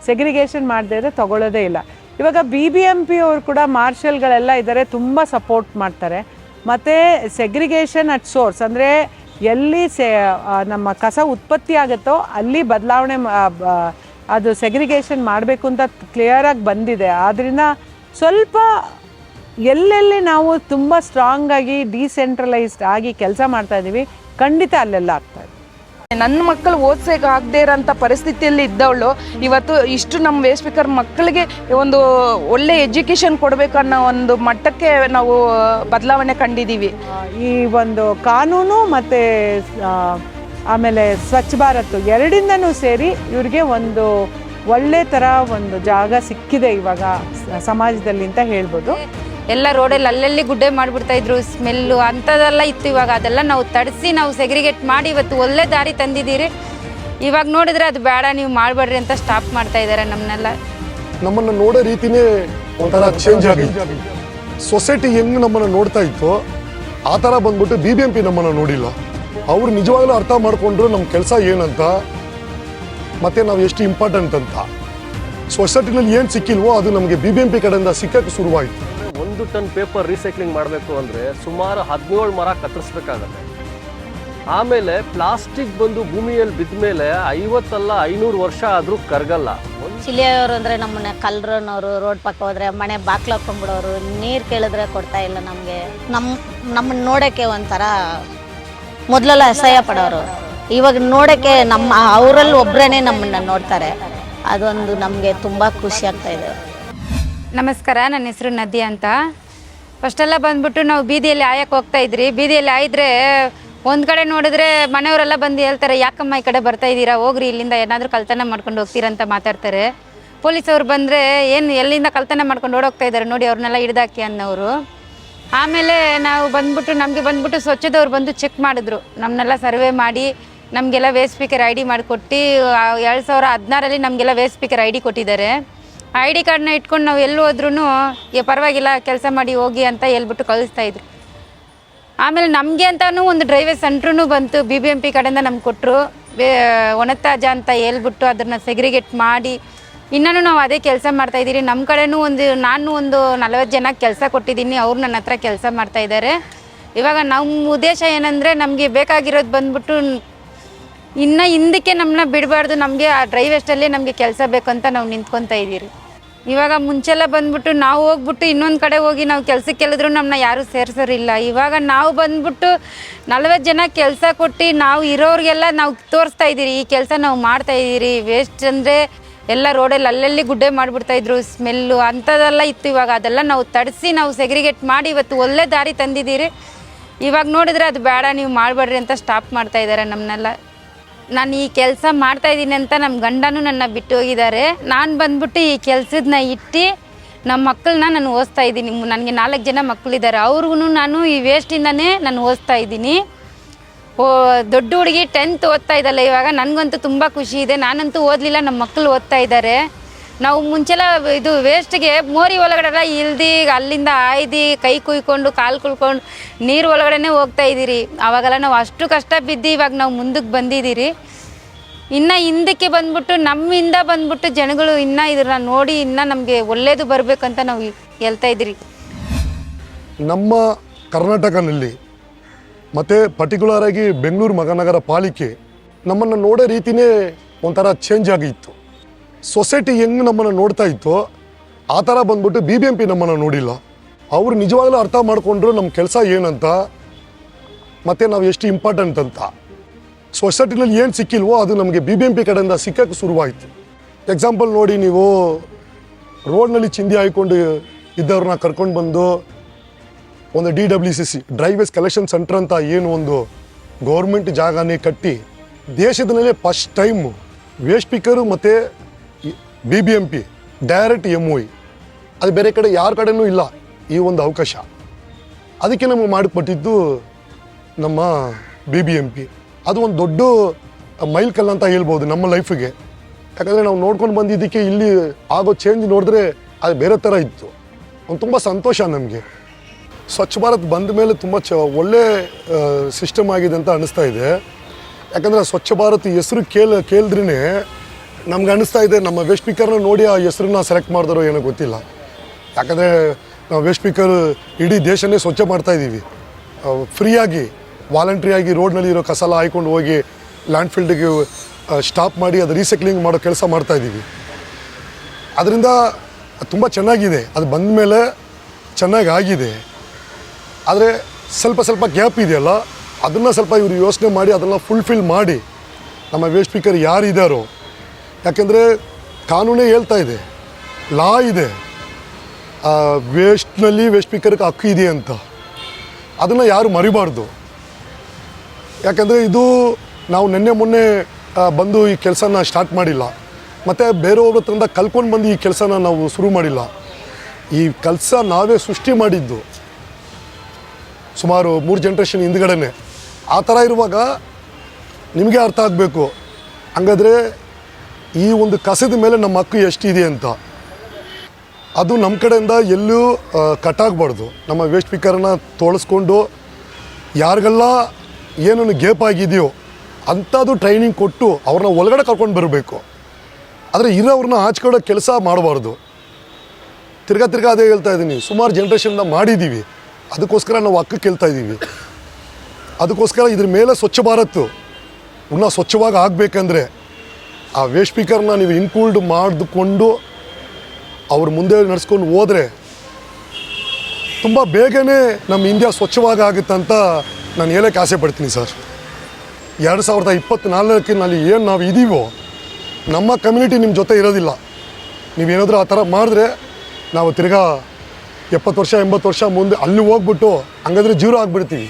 ಸೆಗ್ರಿಗೇಷನ್ ಮಾಡದೇ ಇದ್ರೆ ತಗೊಳ್ಳೋದೇ ಇಲ್ಲ. ಇವಾಗ ಬಿ ಬಿ ಎಂ ಪಿ ಅವರು ಕೂಡ ಮಾರ್ಷಲ್ಗಳೆಲ್ಲ ಇದ್ದಾರೆ ತುಂಬ ಸಪೋರ್ಟ್ ಮಾಡ್ತಾರೆ. ಮತ್ತು ಸೆಗ್ರಿಗೇಷನ್ ಅಟ್ ಸೋರ್ಸ್ ಅಂದರೆ ಎಲ್ಲಿ ಸೆ ನಮ್ಮ ಕಸ ಉತ್ಪತ್ತಿ ಆಗುತ್ತೋ ಅಲ್ಲಿ ಬದಲಾವಣೆ ಅದು ಸೆಗ್ರಿಗೇಷನ್ ಮಾಡಬೇಕು ಅಂತ ಕ್ಲಿಯರಾಗಿ ಬಂದಿದೆ. ಆದ್ದರಿಂದ ಸ್ವಲ್ಪ ಎಲ್ಲೆಲ್ಲಿ ನಾವು ತುಂಬ ಸ್ಟ್ರಾಂಗ್ ಆಗಿ ಡಿಸೆಂಟ್ರಲೈಸ್ಡ್ ಆಗಿ ಕೆಲಸ ಮಾಡ್ತಾ ಇದ್ದೀವಿ, ಖಂಡಿತ ಅಲ್ಲೆಲ್ಲ ಆಗ್ತಾ ಇದೆ. ನನ್ನ ಮಕ್ಕಳು ಓದ್ಸೋಕೆ ಆಗದೇ ಇರೋಂಥ ಪರಿಸ್ಥಿತಿಯಲ್ಲಿ ಇದ್ದವಳು, ಇವತ್ತು ಇಷ್ಟು ನಮ್ಮ ಸ್ಪೀಕರ್ ಮಕ್ಕಳಿಗೆ ಒಂದು ಒಳ್ಳೆ ಎಜುಕೇಷನ್ ಕೊಡಬೇಕನ್ನೋ ಒಂದು ಮಟ್ಟಕ್ಕೆ ನಾವು ಬದಲಾವಣೆ ಕಂಡಿದ್ದೀವಿ. ಈ ಒಂದು ಕಾನೂನು ಮತ್ತು ಆಮೇಲೆ ಸ್ವಚ್ಛ ಭಾರತ್ ಎರಡಿಂದನೂ ಸೇರಿ ಇವ್ರಿಗೆ ಒಂದು ಒಳ್ಳೆ ಥರ ಒಂದು ಜಾಗ ಸಿಕ್ಕಿದೆ ಇವಾಗ ಸಮಾಜದಲ್ಲಿ ಅಂತ ಹೇಳ್ಬೋದು. ಎಲ್ಲ ರೋಡಲ್ಲಿ ಅಲ್ಲಲ್ಲಿ ಗುಡ್ಡೆ ಮಾಡಿಬಿಡ್ತಾ ಇದ್ರು ಸ್ಮೆಲ್ಲು ಅಂಥದ್ದೆಲ್ಲ ಇತ್ತು ಇವಾಗ. ಅದೆಲ್ಲ ನಾವು ತಡಿಸಿ ನಾವು ಸೆಗ್ರಿಗೇಟ್ ಮಾಡಿ ಇವತ್ತು ಒಳ್ಳೆ ದಾರಿ ತಂದಿದ್ದೀರಿ. ಇವಾಗ ನೋಡಿದ್ರೆ ಅದು ಬೇಡ ನೀವು ಮಾಡಬೇಡ್ರಿ ಅಂತ ಸ್ಟಾಪ್ ಮಾಡ್ತಾ ಇದ್ದಾರೆ ನಮ್ಮನ್ನೆಲ್ಲ ನಮ್ಮನ್ನು ನೋಡೋ ರೀತಿನೇ ಒಂಥರ ಚೇಂಜ್ ಆಗಿದೆ. ಸೊಸೈಟಿ ಹೆಂಗ್ ನಮ್ಮನ್ನು ನೋಡ್ತಾ ಇತ್ತು ಆ ಥರ ಬಂದ್ಬಿಟ್ಟು ಬಿ ಬಿ ಎಂ ಪಿ ನಮ್ಮನ್ನು ನೋಡಿಲ್ಲ. ಅವ್ರು ನಿಜವಾಗ್ಲೂ ಅರ್ಥ ಮಾಡಿಕೊಂಡ್ರು ನಮ್ಮ ಕೆಲಸ ಏನಂತ. ಮತ್ತೆ ನಾವು ಎಷ್ಟು ಇಂಪಾರ್ಟೆಂಟ್ ಅಂತ. ಸೊಸೈಟಿನಲ್ಲಿ ಏನು ಸಿಕ್ಕಿಲ್ವೋ ಅದು ನಮಗೆ ಬಿ ಬಿ ಎಂ ಪಿ ಕಡೆಯಿಂದ ಸಿಕ್ಕಕ್ಕೆ ಶುರುವಾಯಿತು. ಒಂದು ಟನ್ ಪೇಪರ್ ರೀಸೈಕ್ಲಿಂಗ್ ಮಾಡಬೇಕು ಅಂದರೆ ಸುಮಾರು ಹದಿನೇಳು ಮರ ಕತ್ತರಿಸ್ಬೇಕಾಗತ್ತೆ. ಆಮೇಲೆ ಪ್ಲಾಸ್ಟಿಕ್ ಬಂದು ಭೂಮಿಯಲ್ಲಿ ಬಿದ್ದ ಮೇಲೆ ಐವತ್ತಲ್ಲ ಐನೂರು ವರ್ಷ ಆದರೂ ಕರಗಲ್ಲ. ಒಂದು ಚಿಲಿಯವರು ಅಂದರೆ ನಮ್ಮನ್ನ ಕಲ್ರನವರು ರೋಡ್ ಪಕ್ಕ ಹೋದ್ರೆ ಮನೆ ಬಾಕ್ಲ ಹಾಕೊಂಡ್ಬಿಡೋರು ನೀರು ಕೇಳಿದ್ರೆ ಕೊಡ್ತಾ ಇಲ್ಲ ನಮಗೆ. ನಮ್ಮ ನಮ್ಮನ್ನ ನೋಡೋಕ್ಕೆ ಒಂಥರ ಮೊದಲೆಲ್ಲ ಅಸಹ್ಯ ಪಡೋರು. ಇವಾಗ ನೋಡೋಕ್ಕೆ ನಮ್ಮ, ಅವರಲ್ಲಿ ಒಬ್ಬರೇ ನಮ್ಮನ್ನ ನೋಡ್ತಾರೆ. ಅದೊಂದು ನಮಗೆ ತುಂಬ ಖುಷಿ ಆಗ್ತಾ ಇದೆ. ನಮಸ್ಕಾರ, ನನ್ನ ಹೆಸರು ನದಿ ಅಂತ. ಫಸ್ಟೆಲ್ಲ ಬಂದ್ಬಿಟ್ಟು ನಾವು ಬೀದಿಯಲ್ಲಿ ಆಯಕ್ಕೆ ಹೋಗ್ತಾ ಇದ್ರಿ. ಬೀದಿಯಲ್ಲಿ ಆಯಿದ್ರೆ ಒಂದು ಕಡೆ ನೋಡಿದ್ರೆ ಮನೆಯವರೆಲ್ಲ ಬಂದು ಹೇಳ್ತಾರೆ, ಯಾಕಮ್ಮ ಈ ಕಡೆ ಬರ್ತಾ ಇದ್ದೀರಾ? ಹೋಗ್ರಿ, ಇಲ್ಲಿಂದ ಏನಾದರೂ ಕಲ್ತನ ಮಾಡ್ಕೊಂಡು ಹೋಗ್ತೀರಂತ ಮಾತಾಡ್ತಾರೆ. ಪೊಲೀಸವ್ರು ಬಂದರೆ, ಏನು, ಎಲ್ಲಿಂದ ಕಲ್ತನ ಮಾಡ್ಕೊಂಡು ಓಡೋಗ್ತಾ ಇದ್ದಾರೆ? ನೋಡಿ, ಅವ್ರನ್ನೆಲ್ಲ ಹಿಡ್ದಾಕಿ ಅನ್ನೋರು. ಆಮೇಲೆ ನಾವು ಬಂದ್ಬಿಟ್ಟು, ನಮಗೆ ಬಂದ್ಬಿಟ್ಟು ಸ್ವಚ್ಛದವ್ರು ಬಂದು ಚೆಕ್ ಮಾಡಿದ್ರು. ನಮ್ಮನ್ನೆಲ್ಲ ಸರ್ವೆ ಮಾಡಿ ನಮಗೆಲ್ಲ ವೇಸ್ಟ್ ಸ್ಪೀಕರ್ ಐ ಡಿ ಮಾಡಿಕೊಟ್ಟು ಎರಡು ಸಾವಿರ ಹದಿನಾರಲ್ಲಿ ನಮಗೆಲ್ಲ ವೇಸ್ಟ್ ಸ್ಪೀಕರ್ ಐ ಡಿ ಕೊಟ್ಟಿದ್ದಾರೆ. ಐ ಡಿ ಕಾರ್ಡ್ನ ಇಟ್ಕೊಂಡು ನಾವು ಎಲ್ಲಿ ಹೋದ್ರೂ ಏ, ಪರವಾಗಿಲ್ಲ, ಕೆಲಸ ಮಾಡಿ ಹೋಗಿ ಅಂತ ಹೇಳ್ಬಿಟ್ಟು ಕಳಿಸ್ತಾ ಇದ್ರು. ಆಮೇಲೆ ನಮಗೆ ಅಂತಲೂ ಒಂದು ಡ್ರೈವರ್ ಸೆಂಟ್ರೂ ಬಂತು ಬಿ ಬಿ ಎಂ ಪಿ ಕಡೆಯಿಂದ ನಮ್ಗೆ ಕೊಟ್ಟರು ಬೇ ಒಣತಾಜ ಅಂತ ಹೇಳ್ಬಿಟ್ಟು ಅದನ್ನು ಸೆಗ್ರಿಗೇಟ್ ಮಾಡಿ, ಇನ್ನೂ ನಾವು ಅದೇ ಕೆಲಸ ಮಾಡ್ತಾಯಿದ್ದೀರಿ ನಮ್ಮ ಕಡೆನೂ ಒಂದು, ನಾನು ಒಂದು ನಲವತ್ತು ಜನ ಕೆಲಸ ಕೊಟ್ಟಿದ್ದೀನಿ, ಅವ್ರು ನನ್ನ ಹತ್ರ ಕೆಲಸ ಮಾಡ್ತಾಯಿದ್ದಾರೆ ಇವಾಗ ನಮ್ಮ ಉದ್ದೇಶ ಏನಂದರೆ ನಮಗೆ ಬೇಕಾಗಿರೋದು ಬಂದ್ಬಿಟ್ಟು ಇನ್ನು ಹಿಂದಕ್ಕೆ ನಮ್ಮನ್ನ ಬಿಡಬಾರ್ದು, ನಮಗೆ ಆ ಡ್ರೈವೇಸ್ಟಲ್ಲೇ ನಮಗೆ ಕೆಲಸ ಅಂತ ನಾವು ನಿಂತ್ಕೊತಾ ಇದ್ದೀರಿ ಇವಾಗ ಮುಂಚೆಲ್ಲ ಬಂದ್ಬಿಟ್ಟು ನಾವು ಹೋಗ್ಬಿಟ್ಟು ಇನ್ನೊಂದು ಕಡೆ ಹೋಗಿ ನಾವು ಕೆಲಸಕ್ಕೆ ಕೇಳಿದ್ರು ನಮ್ಮನ್ನ ಯಾರೂ ಸೇರಿಸೋರಿಲ್ಲ. ಇವಾಗ ನಾವು ಬಂದ್ಬಿಟ್ಟು ನಲ್ವತ್ತು ಜನ ಕೆಲಸ ಕೊಟ್ಟು ನಾವು ಇರೋರಿಗೆಲ್ಲ ನಾವು ತೋರಿಸ್ತಾ ಇದ್ದೀರಿ ಈ ಕೆಲಸ ನಾವು ಮಾಡ್ತಾ ಇದ್ದೀರಿ ವೇಸ್ಟ್ ಅಂದರೆ ಎಲ್ಲ ರೋಡಲ್ಲಿ ಅಲ್ಲಲ್ಲಿ ಗುಡ್ಡೆ ಮಾಡಿಬಿಡ್ತಾಯಿದ್ರು ಸ್ಮೆಲ್ಲು ಅಂಥದ್ದೆಲ್ಲ ಇತ್ತು ಇವಾಗ. ಅದೆಲ್ಲ ನಾವು ತಡಿಸಿ ನಾವು ಸೆಗ್ರಿಗೇಟ್ ಮಾಡಿ ಇವತ್ತು ಒಳ್ಳೆ ದಾರಿ ತಂದಿದ್ದೀರಿ. ಇವಾಗ ನೋಡಿದ್ರೆ ಅದು ಬೇಡ, ನೀವು ಮಾಡಬೇಡ್ರಿ ಅಂತ ಸ್ಟಾಪ್ ಮಾಡ್ತಾ ಇದ್ದಾರೆ ನಮ್ಮನ್ನೆಲ್ಲ ನಾನು ಈ ಕೆಲಸ ಮಾಡ್ತಾ ಇದ್ದೀನಿ ಅಂತ ನಮ್ಮ ಗಂಡನೂ ನನ್ನ ಬಿಟ್ಟು ಹೋಗಿದ್ದಾರೆ. ನಾನು ಬಂದ್ಬಿಟ್ಟು ಈ ಕೆಲಸದನ್ನ ಇಟ್ಟು ನಮ್ಮ ಮಕ್ಕಳನ್ನ ನಾನು ಓದಿಸ್ತಾ ಇದ್ದೀನಿ. ನನಗೆ ನಾಲ್ಕು ಜನ ಮಕ್ಕಳಿದ್ದಾರೆ. ಅವ್ರಿಗೂ ನಾನು ಈ ವೇಸ್ಟಿಂದನೇ ನಾನು ಓದ್ತಾ ಇದ್ದೀನಿ. ಓ, ದೊಡ್ಡ ಹುಡುಗಿ ಟೆಂತ್ ಓದ್ತಾ ಇದ್ದಲ್ಲ ಇವಾಗ. ನನಗಂತೂ ತುಂಬ ಖುಷಿ ಇದೆ. ನಾನಂತೂ ಓದಲಿಲ್ಲ. ನಮ್ಮ ಮಕ್ಕಳು ಓದ್ತಾ ಇದ್ದಾರೆ. ನಾವು ಮುಂಚೆಲ್ಲ ಇದು ವೇಸ್ಟ್ಗೆ ಮೋರಿ ಒಳಗಡೆ ಇಲ್ದಿ, ಅಲ್ಲಿಂದ ಆಯ್ದು, ಕೈ ಕುಯ್ಕೊಂಡು, ಕಾಲು ಕುಳ್ಕೊಂಡು, ನೀರು ಒಳಗಡೆನೆ ಹೋಗ್ತಾ ಇದ್ದೀರಿ. ಅವಾಗೆಲ್ಲ ನಾವು ಅಷ್ಟು ಕಷ್ಟ ಬಿದ್ದು ಇವಾಗ ನಾವು ಮುಂದಕ್ಕೆ ಬಂದಿದ್ದೀರಿ. ಇನ್ನು ಹಿಂದಕ್ಕೆ ಬಂದ್ಬಿಟ್ಟು, ನಮ್ಮಿಂದ ಬಂದ್ಬಿಟ್ಟು ಜನಗಳು ಇನ್ನೂ ಇದನ್ನ ನೋಡಿ ಇನ್ನೂ ನಮಗೆ ಒಳ್ಳೇದು ಬರಬೇಕಂತ ನಾವು ಹೇಳ್ತಾ ಇದ್ದೀರಿ. ನಮ್ಮ ಕರ್ನಾಟಕನಲ್ಲಿ ಮತ್ತು ಪರ್ಟಿಕ್ಯುಲರ್ ಆಗಿ ಬೆಂಗಳೂರು ಮಹಾನಗರ ಪಾಲಿಕೆ ನಮ್ಮನ್ನು ನೋಡೋ ರೀತಿನೇ ಒಂಥರ ಚೇಂಜ್ ಆಗಿತ್ತು. ಸೊಸೈಟಿ ಹೆಂಗೆ ನಮ್ಮನ್ನು ನೋಡ್ತಾ ಇತ್ತು ಆ ಥರ ಬಂದ್ಬಿಟ್ಟು ಬಿ ಬಿ ಎಂ ಪಿ ನಮ್ಮನ್ನು ನೋಡಿಲ್ಲ. ಅವರು ನಿಜವಾಗ್ಲೂ ಅರ್ಥ ಮಾಡ್ಕೊಂಡ್ರು ನಮ್ಮ ಕೆಲಸ ಏನಂತ, ಮತ್ತು ನಾವು ಎಷ್ಟು ಇಂಪಾರ್ಟೆಂಟ್ ಅಂತ. ಸೊಸೈಟಿನಲ್ಲಿ ಏನು ಸಿಕ್ಕಿಲ್ವೋ ಅದು ನಮಗೆ ಬಿ ಬಿ ಎಂ ಪಿ ಕಡೆಯಿಂದ ಸಿಕ್ಕಕ್ಕೆ ಶುರುವಾಯಿತು. ಎಕ್ಸಾಂಪಲ್ ನೋಡಿ ನೀವು, ರೋಡ್ನಲ್ಲಿ ಚಿಂದಿ ಹಾಯ್ಕೊಂಡು ಇದ್ದವ್ರನ್ನ ಕರ್ಕೊಂಡು ಬಂದು ಒಂದು D W C C dry waste collection centre ಅಂತ ಏನು ಒಂದು ಗೌರ್ಮೆಂಟ್ ಜಾಗನೇ ಕಟ್ಟಿ ದೇಶದಲ್ಲೇ ಫಸ್ಟ್ ಟೈಮ್ ವೇಸ್ಟ್ ಪಿಕ್ಕರು ಮತ್ತು B B M P direct M O ಅದು ಬೇರೆ ಕಡೆ ಯಾರ ಕಡೆನೂ ಇಲ್ಲ ಈ ಒಂದು ಅವಕಾಶ. ಅದಕ್ಕೆ ನಮಗೆ ಮಾಡಿಕೊಟ್ಟಿದ್ದು ನಮ್ಮ ಬಿ ಬಿ ಎಂ ಪಿ ಅದು ಒಂದು ದೊಡ್ಡ ಮೈಲ್ ಕಲ್ಲು ಅಂತ ಹೇಳ್ಬೋದು ನಮ್ಮ ಲೈಫಿಗೆ ಯಾಕಂದರೆ ನಾವು ನೋಡ್ಕೊಂಡು ಬಂದಿದ್ದಕ್ಕೆ ಇಲ್ಲಿ ಆಗೋ ಚೇಂಜ್ ನೋಡಿದ್ರೆ ಅದು ಬೇರೆ ಥರ ಇತ್ತು. ಒಂದು ತುಂಬ ಸಂತೋಷ ನಮಗೆ. ಸ್ವಚ್ಛ ಭಾರತ್ ಬಂದ ಮೇಲೆ ತುಂಬ ಚ ಒಳ್ಳೆ ಸಿಸ್ಟಮ್ ಆಗಿದೆ ಅಂತ ಅನ್ನಿಸ್ತಾ ಇದೆ. ಯಾಕಂದರೆ ಸ್ವಚ್ಛ ಭಾರತ್ ಹೆಸರು ಕೇಳ ಕೇಳಿದ್ರೇ ನಮ್ಗೆ ಅನಿಸ್ತಾ ಇದೆ, ನಮ್ಮ ವೆಸ್ಟ್ ಸ್ಪೀಕರ್ನ ನೋಡಿ ಆ ಹೆಸರನ್ನ ಸೆಲೆಕ್ಟ್ ಮಾಡಿದಾರೋ ಏನೋ ಗೊತ್ತಿಲ್ಲ. ಯಾಕಂದರೆ ನಾವು ವೆಸ್ಟ್ ಸ್ಪೀಕರ್ ಇಡೀ ದೇಶನೇ ಸ್ವಚ್ಛ ಮಾಡ್ತಾ ಇದ್ದೀವಿ. ಫ್ರೀಯಾಗಿ ವಾಲಂಟ್ರಿಯಾಗಿ ರೋಡ್ನಲ್ಲಿ ಇರೋ ಕಸಲ ಹಾಯ್ಕೊಂಡು ಹೋಗಿ ಲ್ಯಾಂಡ್ ಫೀಲ್ಡಿಗೆ ಸ್ಟಾಪ್ ಮಾಡಿ ಅದು ರೀಸೈಕ್ಲಿಂಗ್ ಮಾಡೋ ಕೆಲಸ ಮಾಡ್ತಾ ಇದ್ದೀವಿ. ಅದರಿಂದ ತುಂಬ ಚೆನ್ನಾಗಿದೆ. ಅದು ಬಂದ ಮೇಲೆ ಚೆನ್ನಾಗಿ ಆಗಿದೆ. ಆದರೆ ಸ್ವಲ್ಪ ಸ್ವಲ್ಪ ಗ್ಯಾಪ್ ಇದೆಯಲ್ಲ, ಅದನ್ನು ಸ್ವಲ್ಪ ಇವರು ಯೋಚನೆ ಮಾಡಿ, ಅದನ್ನು ಫುಲ್ಫಿಲ್ ಮಾಡಿ ನಮ್ಮ ವೇಸ್ಟ್ ಸ್ಪೀಕರ್ ಯಾರು ಇದ್ದಾರೋ ಯಾಕೆಂದರೆ ಕಾನೂನೇ ಹೇಳ್ತಾ ಇದೆ. ಲಾ ಇದೆ. ವೇಸ್ಟ್ನಲ್ಲಿ ವೇಸ್ಟ್ ಸ್ಪೀಕರ್ಗೆ ಹಕ್ಕು ಇದೆ ಅಂತ. ಅದನ್ನು ಯಾರು ಮರಿಬಾರ್ದು. ಯಾಕೆಂದರೆ ಇದು ನಾವು ನಿನ್ನೆ ಮೊನ್ನೆ ಬಂದು ಈ ಕೆಲಸನ ಸ್ಟಾರ್ಟ್ ಮಾಡಿಲ್ಲ. ಮತ್ತು ಬೇರೆಯವ್ರ ಹತ್ರದಿಂದ ಕಲ್ಕೊಂಡು ಬಂದು ಈ ಕೆಲಸನ ನಾವು ಶುರು ಮಾಡಿಲ್ಲ. ಈ ಕೆಲಸ ನಾವೇ ಸೃಷ್ಟಿ ಮಾಡಿದ್ದು. ಸುಮಾರು ಮೂರು ಜನ್ರೇಷನ್ ಹಿಂದ್ಗಡೆನೆ. ಆ ಥರ ಇರುವಾಗ ನಿಮಗೆ ಅರ್ಥ ಆಗಬೇಕು. ಹಂಗಾದ್ರೆ ಈ ಒಂದು ಕಸದ ಮೇಲೆ ನಮ್ಮ ಹಕ್ಕು ಎಷ್ಟಿದೆ ಅಂತ. ಅದು ನಮ್ಮ ಕಡೆಯಿಂದ ಎಲ್ಲೂ ಕಟ್ಟಾಗಬಾರ್ದು. ನಮ್ಮ ವೇಸ್ಟ್ ಪಿಕ್ಕರನ್ನ ತೋಳಿಸ್ಕೊಂಡು ಯಾರಿಗೆಲ್ಲ ಏನನ್ನು ಗೇಪ್ ಆಗಿದೆಯೋ ಅಂಥದ್ದು ಟ್ರೈನಿಂಗ್ ಕೊಟ್ಟು ಅವ್ರನ್ನ ಒಳಗಡೆ ಕರ್ಕೊಂಡು ಬರಬೇಕು. ಆದರೆ ಇರೋವ್ರನ್ನ ಆಚ್ಕೊಡೋ ಕೆಲಸ ಮಾಡಬಾರ್ದು. ತಿರ್ಗಾ ತಿರ್ಗಾ ಅದೇ ಹೇಳ್ತಾ ಇದ್ದೀನಿ, ಸುಮಾರು ಜನ್ರೇಷನ್ನ ಮಾಡಿದ್ದೀವಿ ಅದಕ್ಕೋಸ್ಕರ ನಾವು ಹಕ್ಕು ಕೇಳ್ತಾ ಇದ್ದೀವಿ. ಅದಕ್ಕೋಸ್ಕರ ಇದ್ರ ಮೇಲೆ ಸ್ವಚ್ಛ ಭಾರತ್, ಇನ್ನೂ ಸ್ವಚ್ಛವಾಗಿ ಆಗಬೇಕಂದ್ರೆ ಆ ವೇಸ್ಟ್ ಸ್ಪೀಕರ್ನ ನೀವು ಇನ್ಕ್ಲೂಡ್ ಮಾಡಿಕೊಂಡು ಅವ್ರ ಮುಂದೆ ನಡೆಸ್ಕೊಂಡು ಹೋದರೆ ತುಂಬ ಬೇಗನೆ ನಮ್ಮ ಇಂಡಿಯಾ ಸ್ವಚ್ಛವಾಗಿ ಆಗುತ್ತೆ ಅಂತ ನಾನು ಹೇಳೋಕ್ಕೆ ಆಸೆ ಪಡ್ತೀನಿ ಸರ್. ಎರಡು ಸಾವಿರದ ಇಪ್ಪತ್ತ್ನಾಲ್ಕಿನಲ್ಲಿ ಏನು ನಾವು ಇದೀವೋ, ನಮ್ಮ ಕಮ್ಯುನಿಟಿ ನಿಮ್ಮ ಜೊತೆ ಇರೋದಿಲ್ಲ. ನೀವೇನಾದರೂ ಆ ಥರ ಮಾಡಿದ್ರೆ ನಾವು ತಿರ್ಗಾ ಎಪ್ಪತ್ತು ವರ್ಷ, ಎಂಬತ್ತು ವರ್ಷ ಮುಂದೆ ಅಲ್ಲಿ ಹೋಗ್ಬಿಟ್ಟು ಹಂಗಂದ್ರೆ ಜೀರೋ ಆಗಿಬಿಡ್ತೀವಿ.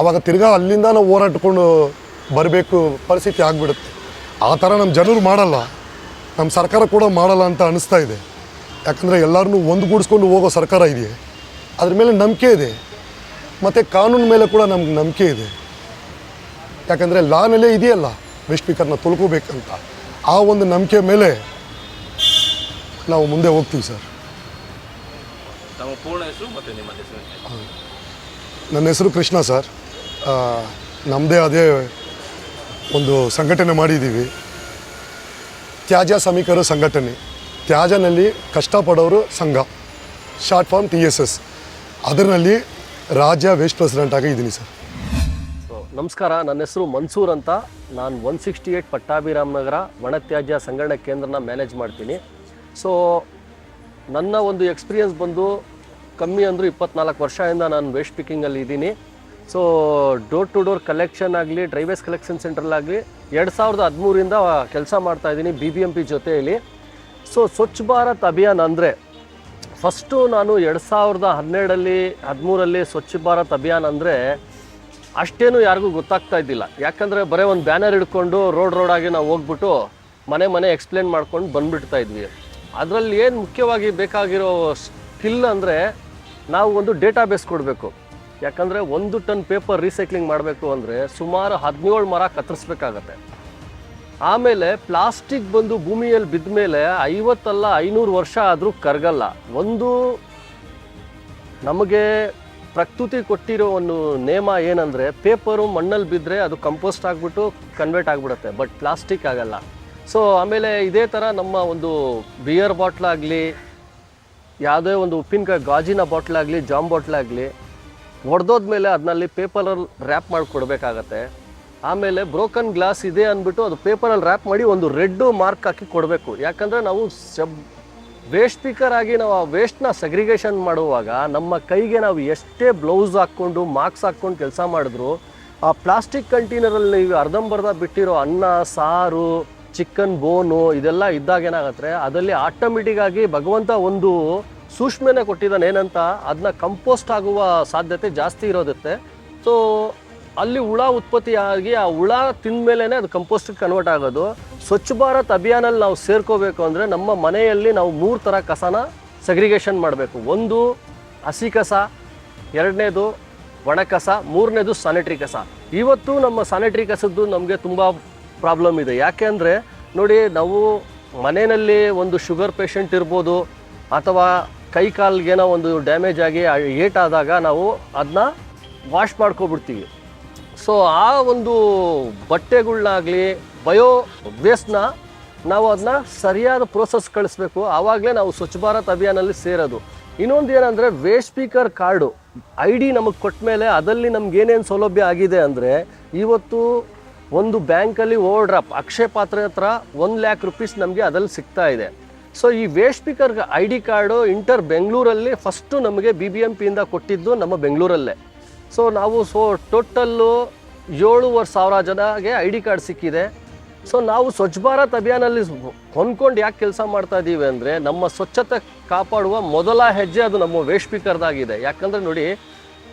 ಆವಾಗ ತಿರ್ಗಾ ಅಲ್ಲಿಂದ ನಾವು ಹೋರಾಟ್ಕೊಂಡು ಬರಬೇಕು ಪರಿಸ್ಥಿತಿ ಆಗಿಬಿಡುತ್ತೆ. ಆ ಥರ ನಮ್ಮ ಜನರು ಮಾಡಲ್ಲ. ನಮ್ಮ ಸರ್ಕಾರ ಕೂಡ ಮಾಡಲ್ಲ ಅಂತ ಅನಿಸ್ತಾ ಇದೆ. ಯಾಕಂದರೆ ಎಲ್ಲರನ್ನೂ ಒಂದುಗೂಡಿಸ್ಕೊಂಡು ಹೋಗೋ ಸರ್ಕಾರ ಇದೆಯೇ ಅದ್ರ ಮೇಲೆ ನಂಬಿಕೆ ಇದೆ. ಮತ್ತು ಕಾನೂನು ಮೇಲೆ ಕೂಡ ನಮ್ಗೆ ನಂಬಿಕೆ ಇದೆ. ಯಾಕಂದರೆ ಲಾನಲ್ಲೇ ಇದೆಯಲ್ಲ ವೆಸ್ಟ್ ಸ್ಪೀಕರ್ನ ತೊಳ್ಕೋಬೇಕಂತ ಆ ಒಂದು ನಂಬಿಕೆ ಮೇಲೆ ನಾವು ಮುಂದೆ ಹೋಗ್ತೀವಿ ಸರ್. ನನ್ನ ಹೆಸರು ಕೃಷ್ಣ ಸರ್. ನಮ್ಮದೇ ಅದೇ ಒಂದು ಸಂಘಟನೆ ಮಾಡಿದ್ದೀವಿ. ತ್ಯಾಜ್ಯ ಸಮೀಕರ ಸಂಘಟನೆ. ತ್ಯಾಜ್ಯನಲ್ಲಿ ಕಷ್ಟಪಡೋರು ಸಂಘ. Short form T S S. ಅದರಲ್ಲಿ ರಾಜ್ಯ ವೇಸ್ಟ್ ಪ್ರೆಸಿಡೆಂಟ್ ಆಗಿ ಇದ್ದೀನಿ ಸರ್. ಸೊ ನಮಸ್ಕಾರ. ನನ್ನ ಹೆಸರು ಮನ್ಸೂರ್ ಅಂತ. ನಾನು one sixty eight Pattabhiram Nagar ಒಣತ್ಯಾಜ್ಯ ಸಂಗ್ರಹಣೆ ಕೇಂದ್ರನ ಮ್ಯಾನೇಜ್ ಮಾಡ್ತೀನಿ. ಸೊ ನನ್ನ ಒಂದು ಎಕ್ಸ್ಪೀರಿಯನ್ಸ್ ಬಂದು ಕಮ್ಮಿ ಅಂದರೂ ಇಪ್ಪತ್ನಾಲ್ಕು ವರ್ಷದಿಂದ ನಾನು ವೇಸ್ಟ್ ಪಿಕ್ಕಿಂಗಲ್ಲಿ ಇದ್ದೀನಿ. So door to door collection ಆಗಲಿ ಡ್ರೈವೇಸ್ ಕಲೆಕ್ಷನ್ ಸೆಂಟ್ರಲ್ಲಾಗಲಿ ಎರಡು ಸಾವಿರದ ಹದಿಮೂರಿಂದ ಕೆಲಸ ಮಾಡ್ತಾ ಇದ್ದೀನಿ ಬಿ ಬಿ ಎಂ ಪಿ ಜೊತೆಯಲ್ಲಿ. ಸೊ ಸ್ವಚ್ಛ ಭಾರತ್ ಅಭಿಯಾನ್ ಅಂದರೆ ಫಸ್ಟು ನಾನು ಎರಡು ಸಾವಿರದ ಹನ್ನೆರಡಲ್ಲಿ ಹದಿಮೂರಲ್ಲಿ ಸ್ವಚ್ಛ ಭಾರತ್ ಅಭಿಯಾನ್ ಅಂದರೆ ಅಷ್ಟೇನು ಯಾರಿಗೂ ಗೊತ್ತಾಗ್ತಾ ಇದ್ದಿಲ್ಲ. ಯಾಕಂದರೆ ಬರೀ ಒಂದು ಬ್ಯಾನರ್ ಹಿಡ್ಕೊಂಡು ರೋಡ್ ರೋಡಾಗಿ ನಾವು ಹೋಗ್ಬಿಟ್ಟು ಮನೆ ಮನೆ ಎಕ್ಸ್ಪ್ಲೇನ್ ಮಾಡ್ಕೊಂಡು ಬಂದುಬಿಡ್ತಾ ಇದ್ವಿ. ಅದರಲ್ಲಿ ಏನು ಮುಖ್ಯವಾಗಿ ಬೇಕಾಗಿರೋ ಸ್ಕಿಲ್ ಅಂದರೆ ನಾವು ಒಂದು ಡೇಟಾ ಬೇಸ್ ಕೊಡಬೇಕು. ಯಾಕಂದರೆ ಒಂದು ಟನ್ ಪೇಪರ್ ರೀಸೈಕ್ಲಿಂಗ್ ಮಾಡಬೇಕು ಅಂದರೆ ಸುಮಾರು ಹದಿನೇಳು ಮರ ಕತ್ತರಿಸ್ಬೇಕಾಗತ್ತೆ. ಆಮೇಲೆ ಪ್ಲಾಸ್ಟಿಕ್ ಬಂದು ಭೂಮಿಯಲ್ಲಿ ಬಿದ್ದ ಮೇಲೆ ಐವತ್ತಲ್ಲ ಐನೂರು ವರ್ಷ ಆದರೂ ಕರಗಲ್ಲ. ಒಂದು ನಮಗೆ ಪ್ರಕೃತಿ ಕೊಟ್ಟಿರೋ ಒಂದು ನೇಮ ಏನಂದರೆ ಪೇಪರು ಮಣ್ಣಲ್ಲಿ ಬಿದ್ದರೆ ಅದು ಕಂಪೋಸ್ಟ್ ಆಗಿಬಿಟ್ಟು ಕನ್ವರ್ಟ್ ಆಗಿಬಿಡುತ್ತೆ ಬಟ್ ಪ್ಲಾಸ್ಟಿಕ್ ಆಗಲ್ಲ. ಸೊ ಆಮೇಲೆ ಇದೇ ಥರ ನಮ್ಮ ಒಂದು ಬಿಯರ್ ಬಾಟ್ಲಾಗಲಿ ಯಾವುದೇ ಒಂದು ಉಪ್ಪಿನಕಾಯಿ, ಗಾಜಿನ ಬಾಟ್ಲಾಗಲಿ ಜಾಮ್ ಬಾಟ್ಲಾಗಲಿ ಒಡೆದೋದ್ಮೇಲೆ ಅದನ್ನಲ್ಲಿ ಪೇಪರಲ್ಲಿ ರ್ಯಾಪ್ ಮಾಡಿ ಕೊಡಬೇಕಾಗತ್ತೆ ಆಮೇಲೆ ಬ್ರೋಕನ್ ಗ್ಲಾಸ್ ಇದೆ ಅಂದ್ಬಿಟ್ಟು ಅದು ಪೇಪರಲ್ಲಿ ರ್ಯಾಪ್ ಮಾಡಿ ಒಂದು ರೆಡ್ಡು ಮಾರ್ಕ್ ಹಾಕಿ ಕೊಡಬೇಕು. ಯಾಕಂದರೆ ನಾವು ಸಬ್ ವೇಸ್ಟ್ ನಾವು ಆ ವೇಸ್ಟ್ನ ಸೆಗ್ರಿಗೇಷನ್ ಮಾಡುವಾಗ ನಮ್ಮ ಕೈಗೆ ನಾವು ಎಷ್ಟೇ ಬ್ಲೌಸ್ ಹಾಕ್ಕೊಂಡು, ಮಾರ್ಕ್ಸ್ ಹಾಕ್ಕೊಂಡು ಕೆಲಸ ಮಾಡಿದ್ರು ಆ ಪ್ಲಾಸ್ಟಿಕ್ ಕಂಟೈನರಲ್ಲಿ ಅರ್ಧಂಬರ್ಧ ಬಿಟ್ಟಿರೋ ಅನ್ನ, ಸಾರು, ಚಿಕನ್ ಬೋನು ಇದೆಲ್ಲ ಇದ್ದಾಗ ಏನಾಗತ್ತೆ ಅದರಲ್ಲಿ ಆಟೋಮೆಟಿಕ್ ಆಗಿ ಭಗವಂತ ಒಂದು ಸೂಕ್ಷ್ಮನೆ ಕೊಟ್ಟಿದ್ದಾನೆ ಏನಂತ ಅದನ್ನ ಕಂಪೋಸ್ಟ್ ಆಗುವ ಸಾಧ್ಯತೆ ಜಾಸ್ತಿ ಇರೋದತ್ತೆ. ಸೊ ಅಲ್ಲಿ ಹುಳ ಉತ್ಪತ್ತಿಯಾಗಿ ಆ ಹುಳ ಮೇಲೇ ಅದು ಕಂಪೋಸ್ಟ್ ಕನ್ವರ್ಟ್ ಆಗೋದು. ಸ್ವಚ್ಛ ಭಾರತ್ ಅಭಿಯಾನಲ್ಲಿ ನಾವು ಸೇರ್ಕೋಬೇಕು ಅಂದರೆ ನಮ್ಮ ಮನೆಯಲ್ಲಿ ನಾವು ಮೂರು ಥರ ಕಸನ ಸೆಗ್ರಿಗೇಷನ್ ಮಾಡಬೇಕು. ಒಂದು, ಹಸಿ ಕಸ, ಎರಡನೇದು ಒಣ ಕಸ, ಮೂರನೇದು ಸ್ಯಾನಿಟ್ರಿ ಕಸ. ಇವತ್ತು ನಮ್ಮ ಸ್ಯಾನಿಟ್ರಿ ಕಸದ್ದು ನಮಗೆ ತುಂಬ ಪ್ರಾಬ್ಲಮ್ ಇದೆ. ಯಾಕೆ ಅಂದರೆ, ನೋಡಿ, ನಾವು ಮನೆಯಲ್ಲಿ ಒಂದು ಶುಗರ್ ಪೇಷಂಟ್ ಇರ್ಬೋದು, ಅಥವಾ ಕೈ ಕಾಲ್ಗೇನೋ ಒಂದು ಡ್ಯಾಮೇಜ್ ಆಗಿ ಏಟಾದಾಗ ನಾವು ಅದನ್ನ ವಾಶ್ ಮಾಡ್ಕೊಬಿಡ್ತೀವಿ. ಸೊ ಆ ಒಂದು ಬಟ್ಟೆಗಳನ್ನಾಗಲಿ ಬಯೋ ವೇಸ್ಟ್ನ ನಾವು ಅದನ್ನ ಸರಿಯಾದ ಪ್ರೋಸೆಸ್ ಕಳಿಸ್ಬೇಕು. ಆವಾಗಲೇ ನಾವು ಸ್ವಚ್ಛ ಭಾರತ್ ಅಭಿಯಾನಲ್ಲಿ ಸೇರೋದು. ಇನ್ನೊಂದು ಏನಂದರೆ waste picker card I D ನಮಗೆ ಕೊಟ್ಟ ಮೇಲೆ ನಮ್ಗೆ ಏನೇನು ಸೌಲಭ್ಯ ಆಗಿದೆ ಅಂದರೆ, ಇವತ್ತು ಒಂದು ಬ್ಯಾಂಕಲ್ಲಿ ಓವರ್ ಡ್ರಾಪ್ ಅಕ್ಷಯ ಪಾತ್ರೆ ಹತ್ರ ಒಂದು ಲ್ಯಾಕ್ ರುಪೀಸ್ ನಮಗೆ ಅದಲ್ಲಿ ಸಿಗ್ತಾ ಇದೆ. ಸೊ ಈ waste picker I D card inter ಬೆಂಗಳೂರಲ್ಲಿ ಫಸ್ಟು ನಮಗೆ ಬಿ ಬಿ ಎಂ ಪಿಯಿಂದ ಕೊಟ್ಟಿದ್ದು ನಮ್ಮ ಬೆಂಗಳೂರಲ್ಲೇ ಸೊ ನಾವು ಸೊ ಟೋಟಲ್ಲು ಏಳುವರೆ ಸಾವಿರ ಜನಗೆ ಐ ಡಿ ಕಾರ್ಡ್ ಸಿಕ್ಕಿದೆ. ಸೊ ನಾವು ಸ್ವಚ್ಛ ಭಾರತ್ ಅಭಿಯಾನಲ್ಲಿ ಹೊಂದ್ಕೊಂಡು ಯಾಕೆ ಕೆಲಸ ಮಾಡ್ತಾ ಇದ್ದೀವಿ ಅಂದರೆ ನಮ್ಮ ಸ್ವಚ್ಛತೆ ಕಾಪಾಡುವ ಮೊದಲ ಹೆಜ್ಜೆ ಅದು ನಮ್ಮ ವೇಸ್ಟ್ ಪಿಕರ್ದಾಗಿದೆ ಯಾಕಂದರೆ ನೋಡಿ,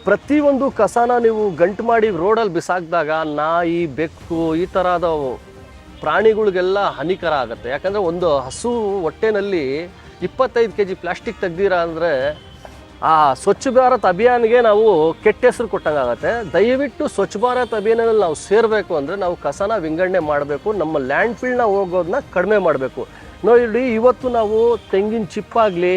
ಪ್ರತಿಯೊಂದು ಕಸನ ನೀವು ಗಂಟು ಮಾಡಿ ರೋಡಲ್ಲಿ ಬಿಸಾಕಿದಾಗ ನಾಯಿ, ಬೆಕ್ಕು ಈ ಥರದ ಪ್ರಾಣಿಗಳಿಗೆಲ್ಲ ಹಾನಿಕರ ಆಗುತ್ತೆ. ಯಾಕಂದರೆ ಒಂದು ಹಸು ಹೊಟ್ಟೆನಲ್ಲಿ ಇಪ್ಪತ್ತೈದು ಕೆ ಜಿ ಪ್ಲಾಸ್ಟಿಕ್ ತೆಗ್ದಿರಾ ಅಂದರೆ ಆ ಸ್ವಚ್ಛ ಭಾರತ್ ಅಭಿಯಾನ್ಗೆ ನಾವು ಕೆಟ್ಟ ಹೆಸರು ಕೊಟ್ಟಂಗಾಗತ್ತೆ ದಯವಿಟ್ಟು ಸ್ವಚ್ಛ ಭಾರತ್ ಅಭಿಯಾನದಲ್ಲಿ ನಾವು ಸೇರಬೇಕು ಅಂದರೆ ನಾವು ಕಸನ ವಿಂಗಡಣೆ ಮಾಡಬೇಕು, ನಮ್ಮ ಲ್ಯಾಂಡ್ ಫೀಲ್ಡ್ನ ಹೋಗೋದನ್ನ ಕಡಿಮೆ ಮಾಡಬೇಕು. ನೋಡಿ, ಇವತ್ತು ನಾವು ತೆಂಗಿನ ಚಿಪ್ಪಾಗಲಿ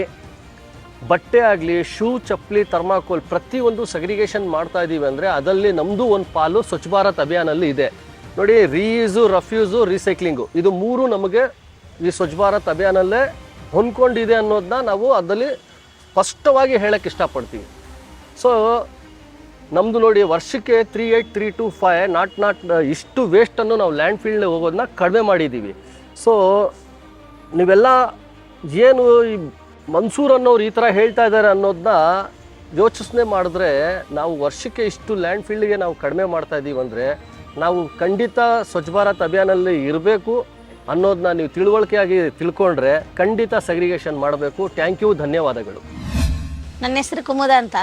ಬಟ್ಟೆ ಆಗಲಿ, ಶೂ, ಚಪ್ಪಲಿ, ಥರ್ಮಾಕೋಲ್ ಪ್ರತಿಯೊಂದು ಸೆಗ್ರಿಗೇಷನ್ ಮಾಡ್ತಾ ಇದ್ದೀವಿ ಅಂದರೆ ಅದರಲ್ಲಿ ನಮ್ಮದು ಒಂದು ಪಾಲು ಸ್ವಚ್ಛ ಭಾರತ್ ಅಭಿಯಾನಲ್ಲಿ ಇದೆ. ನೋಡಿ ರೀಯೂಸು ರಫ್ಯೂಸು ರೀಸೈಕ್ಲಿಂಗು ಇದು ಮೂರು ನಮಗೆ ಈ ಸ್ವಚ್ಛ ಭಾರತ್ ಅಭಿಯಾನಲ್ಲೇ ಹೊಂದ್ಕೊಂಡಿದೆ ಅನ್ನೋದನ್ನ ನಾವು ಅದರಲ್ಲಿ ಸ್ಪಷ್ಟವಾಗಿ ಹೇಳಕ್ಕೆ ಇಷ್ಟಪಡ್ತೀವಿ. ಸೊ ನಮ್ಮದು ನೋಡಿ, ವರ್ಷಕ್ಕೆ three eight three two five nought nought, ಇಷ್ಟು ವೇಸ್ಟನ್ನು ನಾವು ಲ್ಯಾಂಡ್ ಫೀಲ್ಡ್ ಹೋಗೋದನ್ನ ಕಡಿಮೆ ಮಾಡಿದ್ದೀವಿ ಸೊ ನೀವೆಲ್ಲ ಏನು ಈ ಮನ್ಸೂರ್ ಅನ್ನೋರು ಈ ಥರ ಹೇಳ್ತಾ ಇದ್ದಾರೆ ಅನ್ನೋದನ್ನ ಯೋಚನೆ ಮಾಡಿದ್ರೆ ನಾವು ವರ್ಷಕ್ಕೆ ಇಷ್ಟು ಲ್ಯಾಂಡ್ ಫೀಲ್ಡ್ಗೆ ನಾವು ಕಡಿಮೆ ಮಾಡ್ತಾ ಇದ್ದೀವಿ ಅಂದರೆ ನಾವು ಖಂಡಿತ ಸ್ವಚ್ಛ ಭಾರತ್ ಅಭಿಯಾನಲ್ಲಿ ಇರಬೇಕು ಅನ್ನೋದನ್ನ ನೀವು ತಿಳುವಳಿಕೆಯಾಗಿ ತಿಳ್ಕೊಂಡ್ರೆ ಖಂಡಿತ ಸೆಗ್ರಿಗೇಷನ್ ಮಾಡಬೇಕು. ಥ್ಯಾಂಕ್ ಯು ಧನ್ಯವಾದಗಳು. ನನ್ನ ಹೆಸರು ಕುಮುದ ಅಂತ.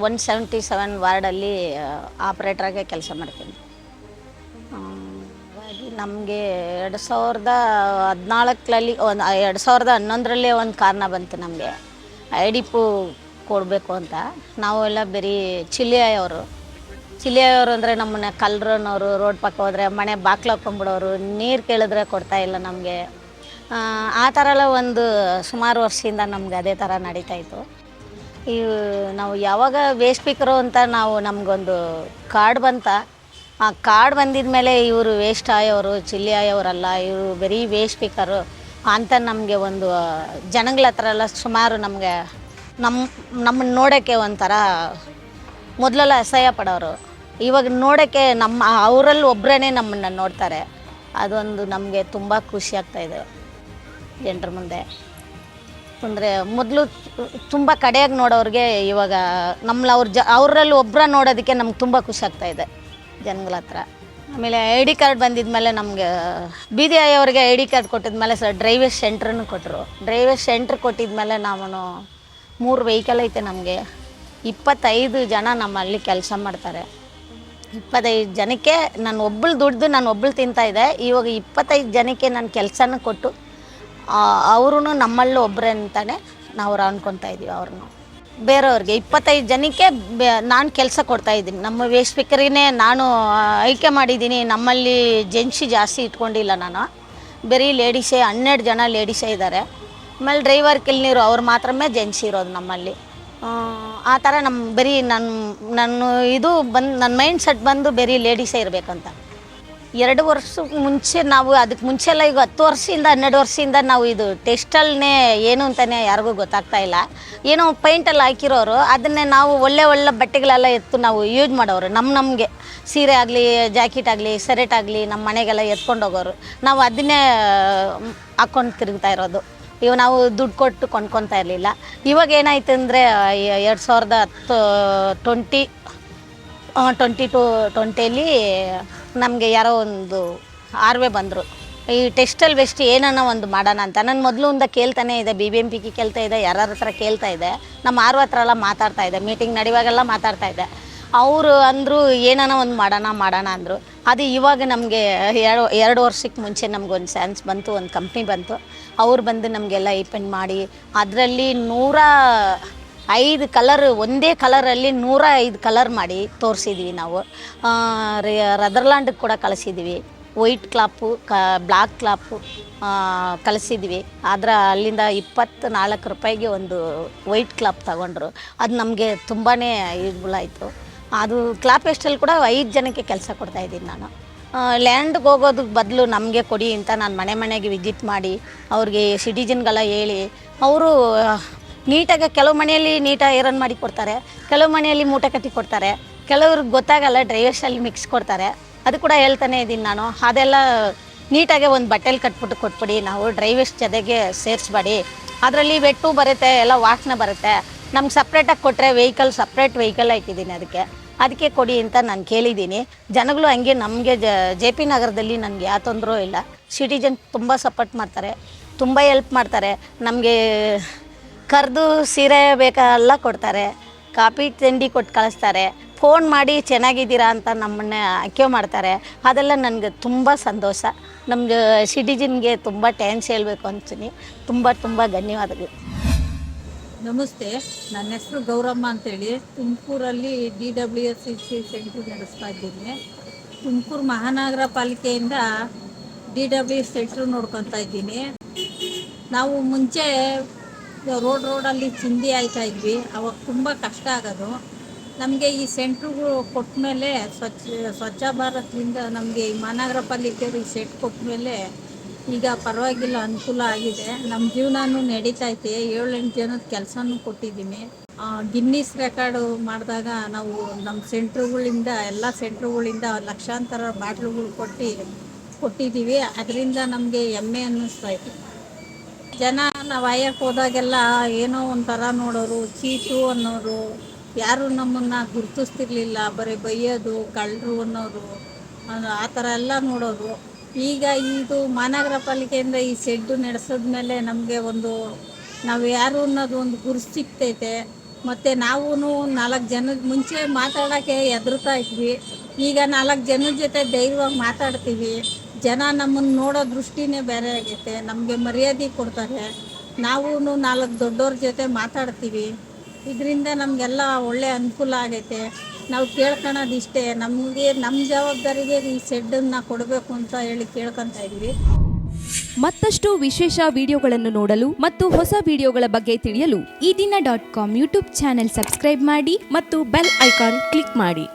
ಒನ್ ಸೆವೆಂಟಿ ಸೆವೆನ್ ವಾರ್ಡಲ್ಲಿ ಆಪ್ರೇಟ್ರಾಗೆ ಕೆಲಸ ಮಾಡ್ತೀನಿ. ನಮಗೆ ಎರಡು ಸಾವಿರದ ಹದಿನಾಲ್ಕರಲ್ಲಿ, ಒಂದು, ಎರಡು ಸಾವಿರದ ಹನ್ನೊಂದರಲ್ಲೇ ಒಂದು ಕಾರಣ ಬಂತು ನಮಗೆ. ಐ ಡಿ ಪು ಕೊಡಬೇಕು ಅಂತ. ನಾವೆಲ್ಲ ಬರೀ ಬರೀ ಚಿಲ್ಲಿಯಾಯವರು ಚಿಲ್ಲಿಯಾಯವರು ಅಂದರೆ ನಮ್ಮನ್ನ ಕಲ್ರನ್ನೋರು ರೋಡ್ ಪಕ್ಕ ಹೋದರೆ ಮನೆ ಬಾಗ್ಲು ಹಾಕ್ಕೊಂಬಿಡೋರು, ನೀರು ಕೇಳಿದ್ರೆ ಕೊಡ್ತಾ ಇಲ್ಲ ನಮಗೆ. ಆ ಥರ ಎಲ್ಲ ಒಂದು ಸುಮಾರು ವರ್ಷದಿಂದ ನಮ್ಗೆ ಅದೇ ಥರ ನಡೀತಾ ಇತ್ತು. ಈ, ನಾವು ಯಾವಾಗ ವೇಸ್ಟ್ ಪಿಕರು ಅಂತ ನಾವು ನಮಗೊಂದು ಕಾರ್ಡ್ ಬಂತ, ಆ ಕಾರ್ಡ್ ಬಂದಿದ ಮೇಲೆ ಇವರು ವೇಸ್ಟ್ ಆಯೋರು ಚಿಲ್ಲಿ ಆಯೋರಲ್ಲ ಇವರು ಬರೀ ವೇಸ್ಟ್ ಪಿಕರು ಅಂತ ನಮಗೆ ಒಂದು ಜನಗಳ ಹತ್ರ ಎಲ್ಲ ಸುಮಾರು ನಮಗೆ ನಮ್ಮ ನಮ್ಮನ್ನು ನೋಡೋಕ್ಕೆ ಒಂಥರ ಮೊದಲೆಲ್ಲ ಅಸಹ್ಯ ಪಡೋರು. ಇವಾಗ ನೋಡೋಕ್ಕೆ ನಮ್ಮ, ಅವರಲ್ಲಿ ಒಬ್ಬರೇ ನಮ್ಮನ್ನು ನೋಡ್ತಾರೆ. ಅದೊಂದು ನಮಗೆ ತುಂಬ ಖುಷಿ ಆಗ್ತಾಯಿದೆ ಜನರ ಮುಂದೆ. ಅಂದರೆ ಮೊದಲು ತುಂಬ ಕಡೆಯಾಗಿ ನೋಡೋರಿಗೆ ಇವಾಗ ನಮ್ಮ ಅವ್ರ ಜ, ಅವರಲ್ಲಿ ಒಬ್ಬರ ನೋಡೋದಕ್ಕೆ ನಮ್ಗೆ ತುಂಬ ಖುಷಿ ಆಗ್ತಾ ಇದೆ ಜನಗಳ ಹತ್ರ. ಆಮೇಲೆ ಐ ಡಿ ಕಾರ್ಡ್ ಬಂದಿದ ಮೇಲೆ ನಮಗೆ, B D I D card ಕೊಟ್ಟಿದ ಮೇಲೆ ಸರ್ ಡ್ರೈವೇಸ್ ಸೆಂಟ್ರನ್ನು ಕೊಟ್ಟರು ಡ್ರೈವೇಸ್ ಸೆಂಟ್ರ್ ಕೊಟ್ಟಿದ ಮೇಲೆ ನಾವು ಮೂರು ವೆಹಿಕಲ್ ಐತೆ ನಮಗೆ. ಇಪ್ಪತ್ತೈದು ಜನ ನಮ್ಮಲ್ಲಿ ಕೆಲಸ ಮಾಡ್ತಾರೆ. ಇಪ್ಪತ್ತೈದು ಜನಕ್ಕೆ ನಾನು ಒಬ್ಬಳು ದುಡ್ದು ನಾನು ಒಬ್ಬಳು ತಿಂತಾ ಇದ್ದೆ. ಇವಾಗ ಇಪ್ಪತ್ತೈದು ಜನಕ್ಕೆ ನಾನು ಕೆಲಸನ ಕೊಟ್ಟು ಅವರು ನಮ್ಮಲ್ಲೂ ಒಬ್ಬರೇ ಅಂತಾನೆ ನಾವು ಅನ್ಕೊತಾ ಇದ್ದೀವಿ ಅವ್ರನ್ನು ಬೇರೆಯವ್ರಿಗೆ ಇಪ್ಪತ್ತೈದು ಜನಕ್ಕೆ ಬೆ, ನಾನು ಕೆಲಸ ಕೊಡ್ತಾ ಇದ್ದೀನಿ. ನಮ್ಮ ವೇಸ್ಟ್ ಸ್ಪೀಕರಿನೇ ನಾನು ಆಯ್ಕೆ ಮಾಡಿದ್ದೀನಿ. ನಮ್ಮಲ್ಲಿ ಜೆಂಟ್ಸಿ ಜಾಸ್ತಿ ಇಟ್ಕೊಂಡಿಲ್ಲ ನಾನು. ಬರೀ ಲೇಡೀಸೇ, ಹನ್ನೆರಡು ಜನ ಲೇಡೀಸೇ ಇದ್ದಾರೆ. ಆಮೇಲೆ ಡ್ರೈವರ್ ಕಿಲ್ನೀರು, ಅವ್ರು ಮಾತ್ರ ಜೆಂಟ್ಸ್ ಇರೋದು ನಮ್ಮಲ್ಲಿ. ಆ, ಥರ ನಮ್ಮ ಬರೀ ನನ್ನ ನನ್ನ ಇದು ಬಂದು ನನ್ನ ಮೈಂಡ್ ಸೆಟ್ ಬಂದು ಬರೀ ಲೇಡೀಸೇ ಇರಬೇಕಂತ. ಎರಡು ವರ್ಷಕ್ಕೆ ಮುಂಚೆ ನಾವು ಅದಕ್ಕೆ ಮುಂಚೆ ಎಲ್ಲ ಈಗ ಹತ್ತು ವರ್ಷದಿಂದ ಹನ್ನೆರಡು ವರ್ಷದಿಂದ ನಾವು ಇದು ಟೆಸ್ಟಲ್ನೇ ಏನು ಅಂತಲೇ ಯಾರಿಗೂ ಗೊತ್ತಾಗ್ತಾ ಇಲ್ಲ. ಏನೋ ಪೈಂಟಲ್ಲಿ ಹಾಕಿರೋರು ಅದನ್ನೇ ನಾವು ಒಳ್ಳೆ ಒಳ್ಳೆ ಬಟ್ಟೆಗಳೆಲ್ಲ ಎತ್ತು ನಾವು ಯೂಸ್ ಮಾಡೋರು ನಮ್ಮ ನಮಗೆ. ಸೀರೆ ಆಗಲಿ ಜಾಕೆಟ್ ಆಗಲಿ ಸೆರೆಟ್ ಆಗಲಿ ನಮ್ಮ ಮನೆಗೆಲ್ಲ ಎತ್ಕೊಂಡು ಹೋಗೋರು. ನಾವು ಅದನ್ನೇ ಹಾಕ್ಕೊಂಡು ತಿರುಗ್ತಾ ಇರೋದು. ಇವಾಗ ನಾವು ದುಡ್ಡು ಕೊಟ್ಟು ಕೊಂಡ್ಕೊತಾ ಇರಲಿಲ್ಲ. ಇವಾಗ ಏನಾಯ್ತು ಅಂದರೆ ಎರಡು ಸಾವಿರದ ಹತ್ತು ಟ್ವೆಂಟಿ ಟ್ವೆಂಟಿ ಟು ಟ್ವೆಂಟಿಯಲ್ಲಿ ನಮಗೆ ಯಾರೋ ಒಂದು ಆರ್ವೆ ಬಂದರು. ಈ ಟೆಸ್ಟಲ್ ವೆಸ್ಟ್ ಏನನ್ನ ಒಂದು ಮಾಡೋಣ ಅಂತ. ನಾನು ಒಂದು ಕೇಳ್ತಾನೆ ಇದೆ ಬಿ ಬಿ ಎಂ ಪಿಗೆ ಕೇಳ್ತಾ ಇದೆ ಯಾರ ಹತ್ರ ಕೇಳ್ತಾ ಇದೆ ನಮ್ಮ ಆರ್ವ ಹತ್ರ ಎಲ್ಲ ಮಾತಾಡ್ತಾ ಇದೆ ಮೀಟಿಂಗ್ ನಡೆಯುವಾಗೆಲ್ಲ ಮಾತಾಡ್ತಾ ಇದೆ ಅವರು ಅಂದರು, ಏನನ್ನ ಒಂದು ಮಾಡೋಣ ಮಾಡೋಣ ಅಂದರು. ಅದು ಇವಾಗ ನಮಗೆ ಎರಡು ಎರಡು ವರ್ಷಕ್ಕೆ ಮುಂಚೆ ನಮ್ಗೆ ಒಂದು ಚಾನ್ಸ್ ಬಂತು, ಒಂದು ಕಂಪ್ನಿ ಬಂತು. ಅವ್ರು ಬಂದು ನಮಗೆಲ್ಲ ಇಪೆಂಡ್ ಮಾಡಿ, ಅದರಲ್ಲಿ ನೂರ ಐದು ಕಲರ್, ಒಂದೇ ಕಲರಲ್ಲಿ ನೂರ ಐದು ಕಲರ್ ಮಾಡಿ ತೋರಿಸಿದ್ವಿ ನಾವು. ರದರ್ಲ್ಯಾಂಡ್ಗೆ ಕೂಡ ಕಳಿಸಿದ್ವಿ. ವೈಟ್ ಕ್ಲಾಪು, ಕ ಬ್ಲ್ಯಾಕ್ ಕ್ಲಾಪು ಕಳಿಸಿದ್ವಿ. ಆದ್ರೆ ಅಲ್ಲಿಂದ ಇಪ್ಪತ್ತು ನಾಲ್ಕು ರೂಪಾಯಿಗೆ ಒಂದು ವೈಟ್ ಕ್ಲಾಪ್ ತಗೊಂಡ್ರು. ಅದು ನಮಗೆ ತುಂಬಾ ಯೂಸ್ಫುಲ್ ಆಯಿತು ಅದು ಕ್ಲಾಪ್ ಎಷ್ಟಲ್ಲಿ ಕೂಡ ಐದು ಜನಕ್ಕೆ ಕೆಲಸ ಕೊಡ್ತಾಯಿದ್ದೀನಿ ನಾನು. ಲ್ಯಾಂಡ್ಗೆ ಹೋಗೋದಕ್ಕೆ ಬದಲು ನಮಗೆ ಕೊಡಿ ಅಂತ ನಾನು ಮನೆ ಮನೆಗೆ ವಿಸಿಟ್ ಮಾಡಿ, ಅವ್ರಿಗೆ ಸಿಟಿಜನ್ಗಳ ಹೇಳಿ, ಅವರು ನೀಟಾಗಿ ಕೆಲವು ಮನೆಯಲ್ಲಿ ನೀಟಾಗಿ ಐರನ್ ಮಾಡಿ ಕೊಡ್ತಾರೆ, ಕೆಲವು ಮನೆಯಲ್ಲಿ ಮೂಟೆ ಕಟ್ಟಿ ಕೊಡ್ತಾರೆ, ಕೆಲವ್ರಿಗೆ ಗೊತ್ತಾಗಲ್ಲ ಡ್ರೈವರ್ಸಲ್ಲಿ ಮಿಕ್ಸ್ ಕೊಡ್ತಾರೆ, ಅದು ಕೂಡ ಹೇಳ್ತಾನೆ ಇದ್ದೀನಿ ನಾನು. ಅದೆಲ್ಲ ನೀಟಾಗೆ ಒಂದು ಬಟ್ಟೆಲಿ ಕಟ್ಬಿಟ್ಟು ಕೊಟ್ಬಿಡಿ, ನಾವು ಡ್ರೈವರ್ಸ್ ಜೊತೆಗೆ ಸೇರಿಸ್ಬೇಡಿ. ಅದರಲ್ಲಿ ವೆಟ್ಟು ಬರುತ್ತೆ, ಎಲ್ಲ ವಾಸನೆ ಬರುತ್ತೆ. ನಮ್ಗೆ ಸಪ್ರೇಟಾಗಿ ಕೊಟ್ಟರೆ ವೆಹಿಕಲ್ ಸಪ್ರೇಟ್ ವೆಹಿಕಲ್ ಹಾಕಿದ್ದೀನಿ ಅದಕ್ಕೆ. ಅದಕ್ಕೆ ಕೊಡಿ ಅಂತ ನಾನು ಕೇಳಿದ್ದೀನಿ. ಜನಗಳು ಹಂಗೆ ನಮಗೆ ಜೆ ಪಿ ನಗರದಲ್ಲಿ ನನಗೆ ಯಾವ ತೊಂದರೂ ಇಲ್ಲ. ಸಿಟಿಜನ್ ತುಂಬ ಸಪೋರ್ಟ್ ಮಾಡ್ತಾರೆ. ತುಂಬ ಹೆಲ್ಪ್ ಮಾಡ್ತಾರೆ. ನಮಗೆ ಕರೆದು ಸೀರೆ ಬೇಕಲ್ಲ ಕೊಡ್ತಾರೆ. ಕಾಫಿ ತಿಂಡಿ ಕೊಟ್ಟು ಕಳಿಸ್ತಾರೆ. ಫೋನ್ ಮಾಡಿ ಚೆನ್ನಾಗಿದ್ದೀರಾ ಅಂತ ನಮ್ಮನ್ನ ಆಯ್ಕೆ ಮಾಡ್ತಾರೆ. ಅದೆಲ್ಲ ನನಗೆ ತುಂಬ ಸಂತೋಷ. ನಮ್ಗೆ ಸಿಟಿಜನ್ಗೆ ತುಂಬ ಟ್ಯಾಂಕ್ಸ್ ಹೇಳಬೇಕು ಅಂತೀನಿ. ತುಂಬ ತುಂಬ ಧನ್ಯವಾದಗಳು. ನಮಸ್ತೆ. ನನ್ನ ಹೆಸರು ಗೌರಮ್ಮ ಅಂತೇಳಿ. ತುಮಕೂರಲ್ಲಿ D W S C centre ನಡೆಸ್ತಾ ಇದ್ದೀನಿ. ತುಮಕೂರು ಮಹಾನಗರ ಪಾಲಿಕೆಯಿಂದ ಡಿ ಡಬ್ಲ್ಯೂ ಸೆಂಟ್ರ್ ನೋಡ್ಕೊತಾ ಇದ್ದೀನಿ. ನಾವು ಮುಂಚೆ ರೋಡ್ ರೋಡಲ್ಲಿ ಚಿಂದಿ ಆಯ್ತಾ ಇದ್ವಿ. ಅವಾಗ ತುಂಬ ಕಷ್ಟ ಆಗೋದು. ನಮಗೆ ಈ ಸೆಂಟ್ರುಗಳು ಕೊಟ್ಟ ಮೇಲೆ ಸ್ವಚ್ಛ ಸ್ವಚ್ಛ ಭಾರತ್ದಿಂದ ನಮಗೆ ಈ ಮಹಾನಗರ ಪಾಲಿಕೆಯವರು ಈ ಸೆಟ್ ಕೊಟ್ಟ ಮೇಲೆ ಈಗ ಪರವಾಗಿಲ್ಲ, ಅನುಕೂಲ ಆಗಿದೆ. ನಮ್ಮ ಜೀವನನೂ ಐತೆ. ಏಳೆಂಟು ಜನದ ಕೆಲಸನು ಕೊಟ್ಟಿದ್ದೀನಿ. ಗಿನ್ನಿಸ್ ರೆಕಾರ್ಡು ಮಾಡಿದಾಗ ನಾವು ನಮ್ಮ ಸೆಂಟ್ರುಗಳಿಂದ, ಎಲ್ಲ ಸೆಂಟ್ರುಗಳಿಂದ ಲಕ್ಷಾಂತರ ಬಾಟ್ಲುಗಳು ಕೊಟ್ಟು, ಕೊಟ್ಟಿದ್ದೀವಿ. ಅದರಿಂದ ನಮಗೆ ಹೆಮ್ಮೆ ಇತ್ತು ಜನ ನಾವು ಆಯಕ್ಕೆ ಹೋದಾಗೆಲ್ಲ ಏನೋ ಒಂಥರ ನೋಡೋರು ಚೀಟು ಅನ್ನೋರು. ಯಾರು ನಮ್ಮನ್ನು ಗುರುತಿಸ್ತಿರ್ಲಿಲ್ಲ. ಬರೀ ಬೈಯೋದು, ಕಳ್ಳರು ಅನ್ನೋರು. ಆ ಥರ ಎಲ್ಲ ನೋಡೋರು. ಈಗ ಇದು ಮಹಾನಗರ ಪಾಲಿಕೆಯಿಂದ ಈ ಶೆಡ್ಡು ನಡೆಸಿದ್ಮೇಲೆ ನಮಗೆ ಒಂದು, ನಾವು ಯಾರು ಅನ್ನೋದು ಒಂದು ಗುರು ಸಿಕ್ತೈತೆ ಮತ್ತು ನಾವೂ ನಾಲ್ಕು ಜನದ ಮುಂಚೆ ಮಾತಾಡೋಕ್ಕೆ ಹೆದರ್ತಾ ಇದ್ವಿ. ಈಗ ನಾಲ್ಕು ಜನದ ಜೊತೆ ಧೈರ್ಯವಾಗಿ ಮಾತಾಡ್ತೀವಿ. ಜನ ನಮ್ಮನ್ನು ನೋಡೋ ದೃಷ್ಟಿನೇ ಬೇರೆ ಆಗೈತೆ. ನಮಗೆ ಮರ್ಯಾದೆ ಕೊಡ್ತಾರೆ. ನಾವೂ ನಾಲ್ಕು ದೊಡ್ಡವ್ರ ಜೊತೆ ಮಾತಾಡ್ತೀವಿ. ಇದರಿಂದ ನಮಗೆಲ್ಲ ಒಳ್ಳೆ ಅನುಕೂಲ ಆಗೈತೆ. ನಾವು ಕೇಳ್ಕೊಳೋದು ಇಷ್ಟೇ. ನಮಗೆ ನಮ್ಮ ಜವಾಬ್ದಾರಿಗೆ ಈ ಶೆಡ್ಡನ್ನು ಕೊಡಬೇಕು ಅಂತ ಹೇಳಿ ಕೇಳ್ಕೊತಾ ಇದ್ವಿ. ಮತ್ತಷ್ಟು ವಿಶೇಷ ವಿಡಿಯೋಗಳನ್ನು ನೋಡಲು ಮತ್ತು ಹೊಸ ವಿಡಿಯೋಗಳ ಬಗ್ಗೆ ತಿಳಿಯಲು Ee Dina dot com YouTube channel subscribe ಮಾಡಿ ಮತ್ತು ಬೆಲ್ ಐಕಾನ್ ಕ್ಲಿಕ್ ಮಾಡಿ.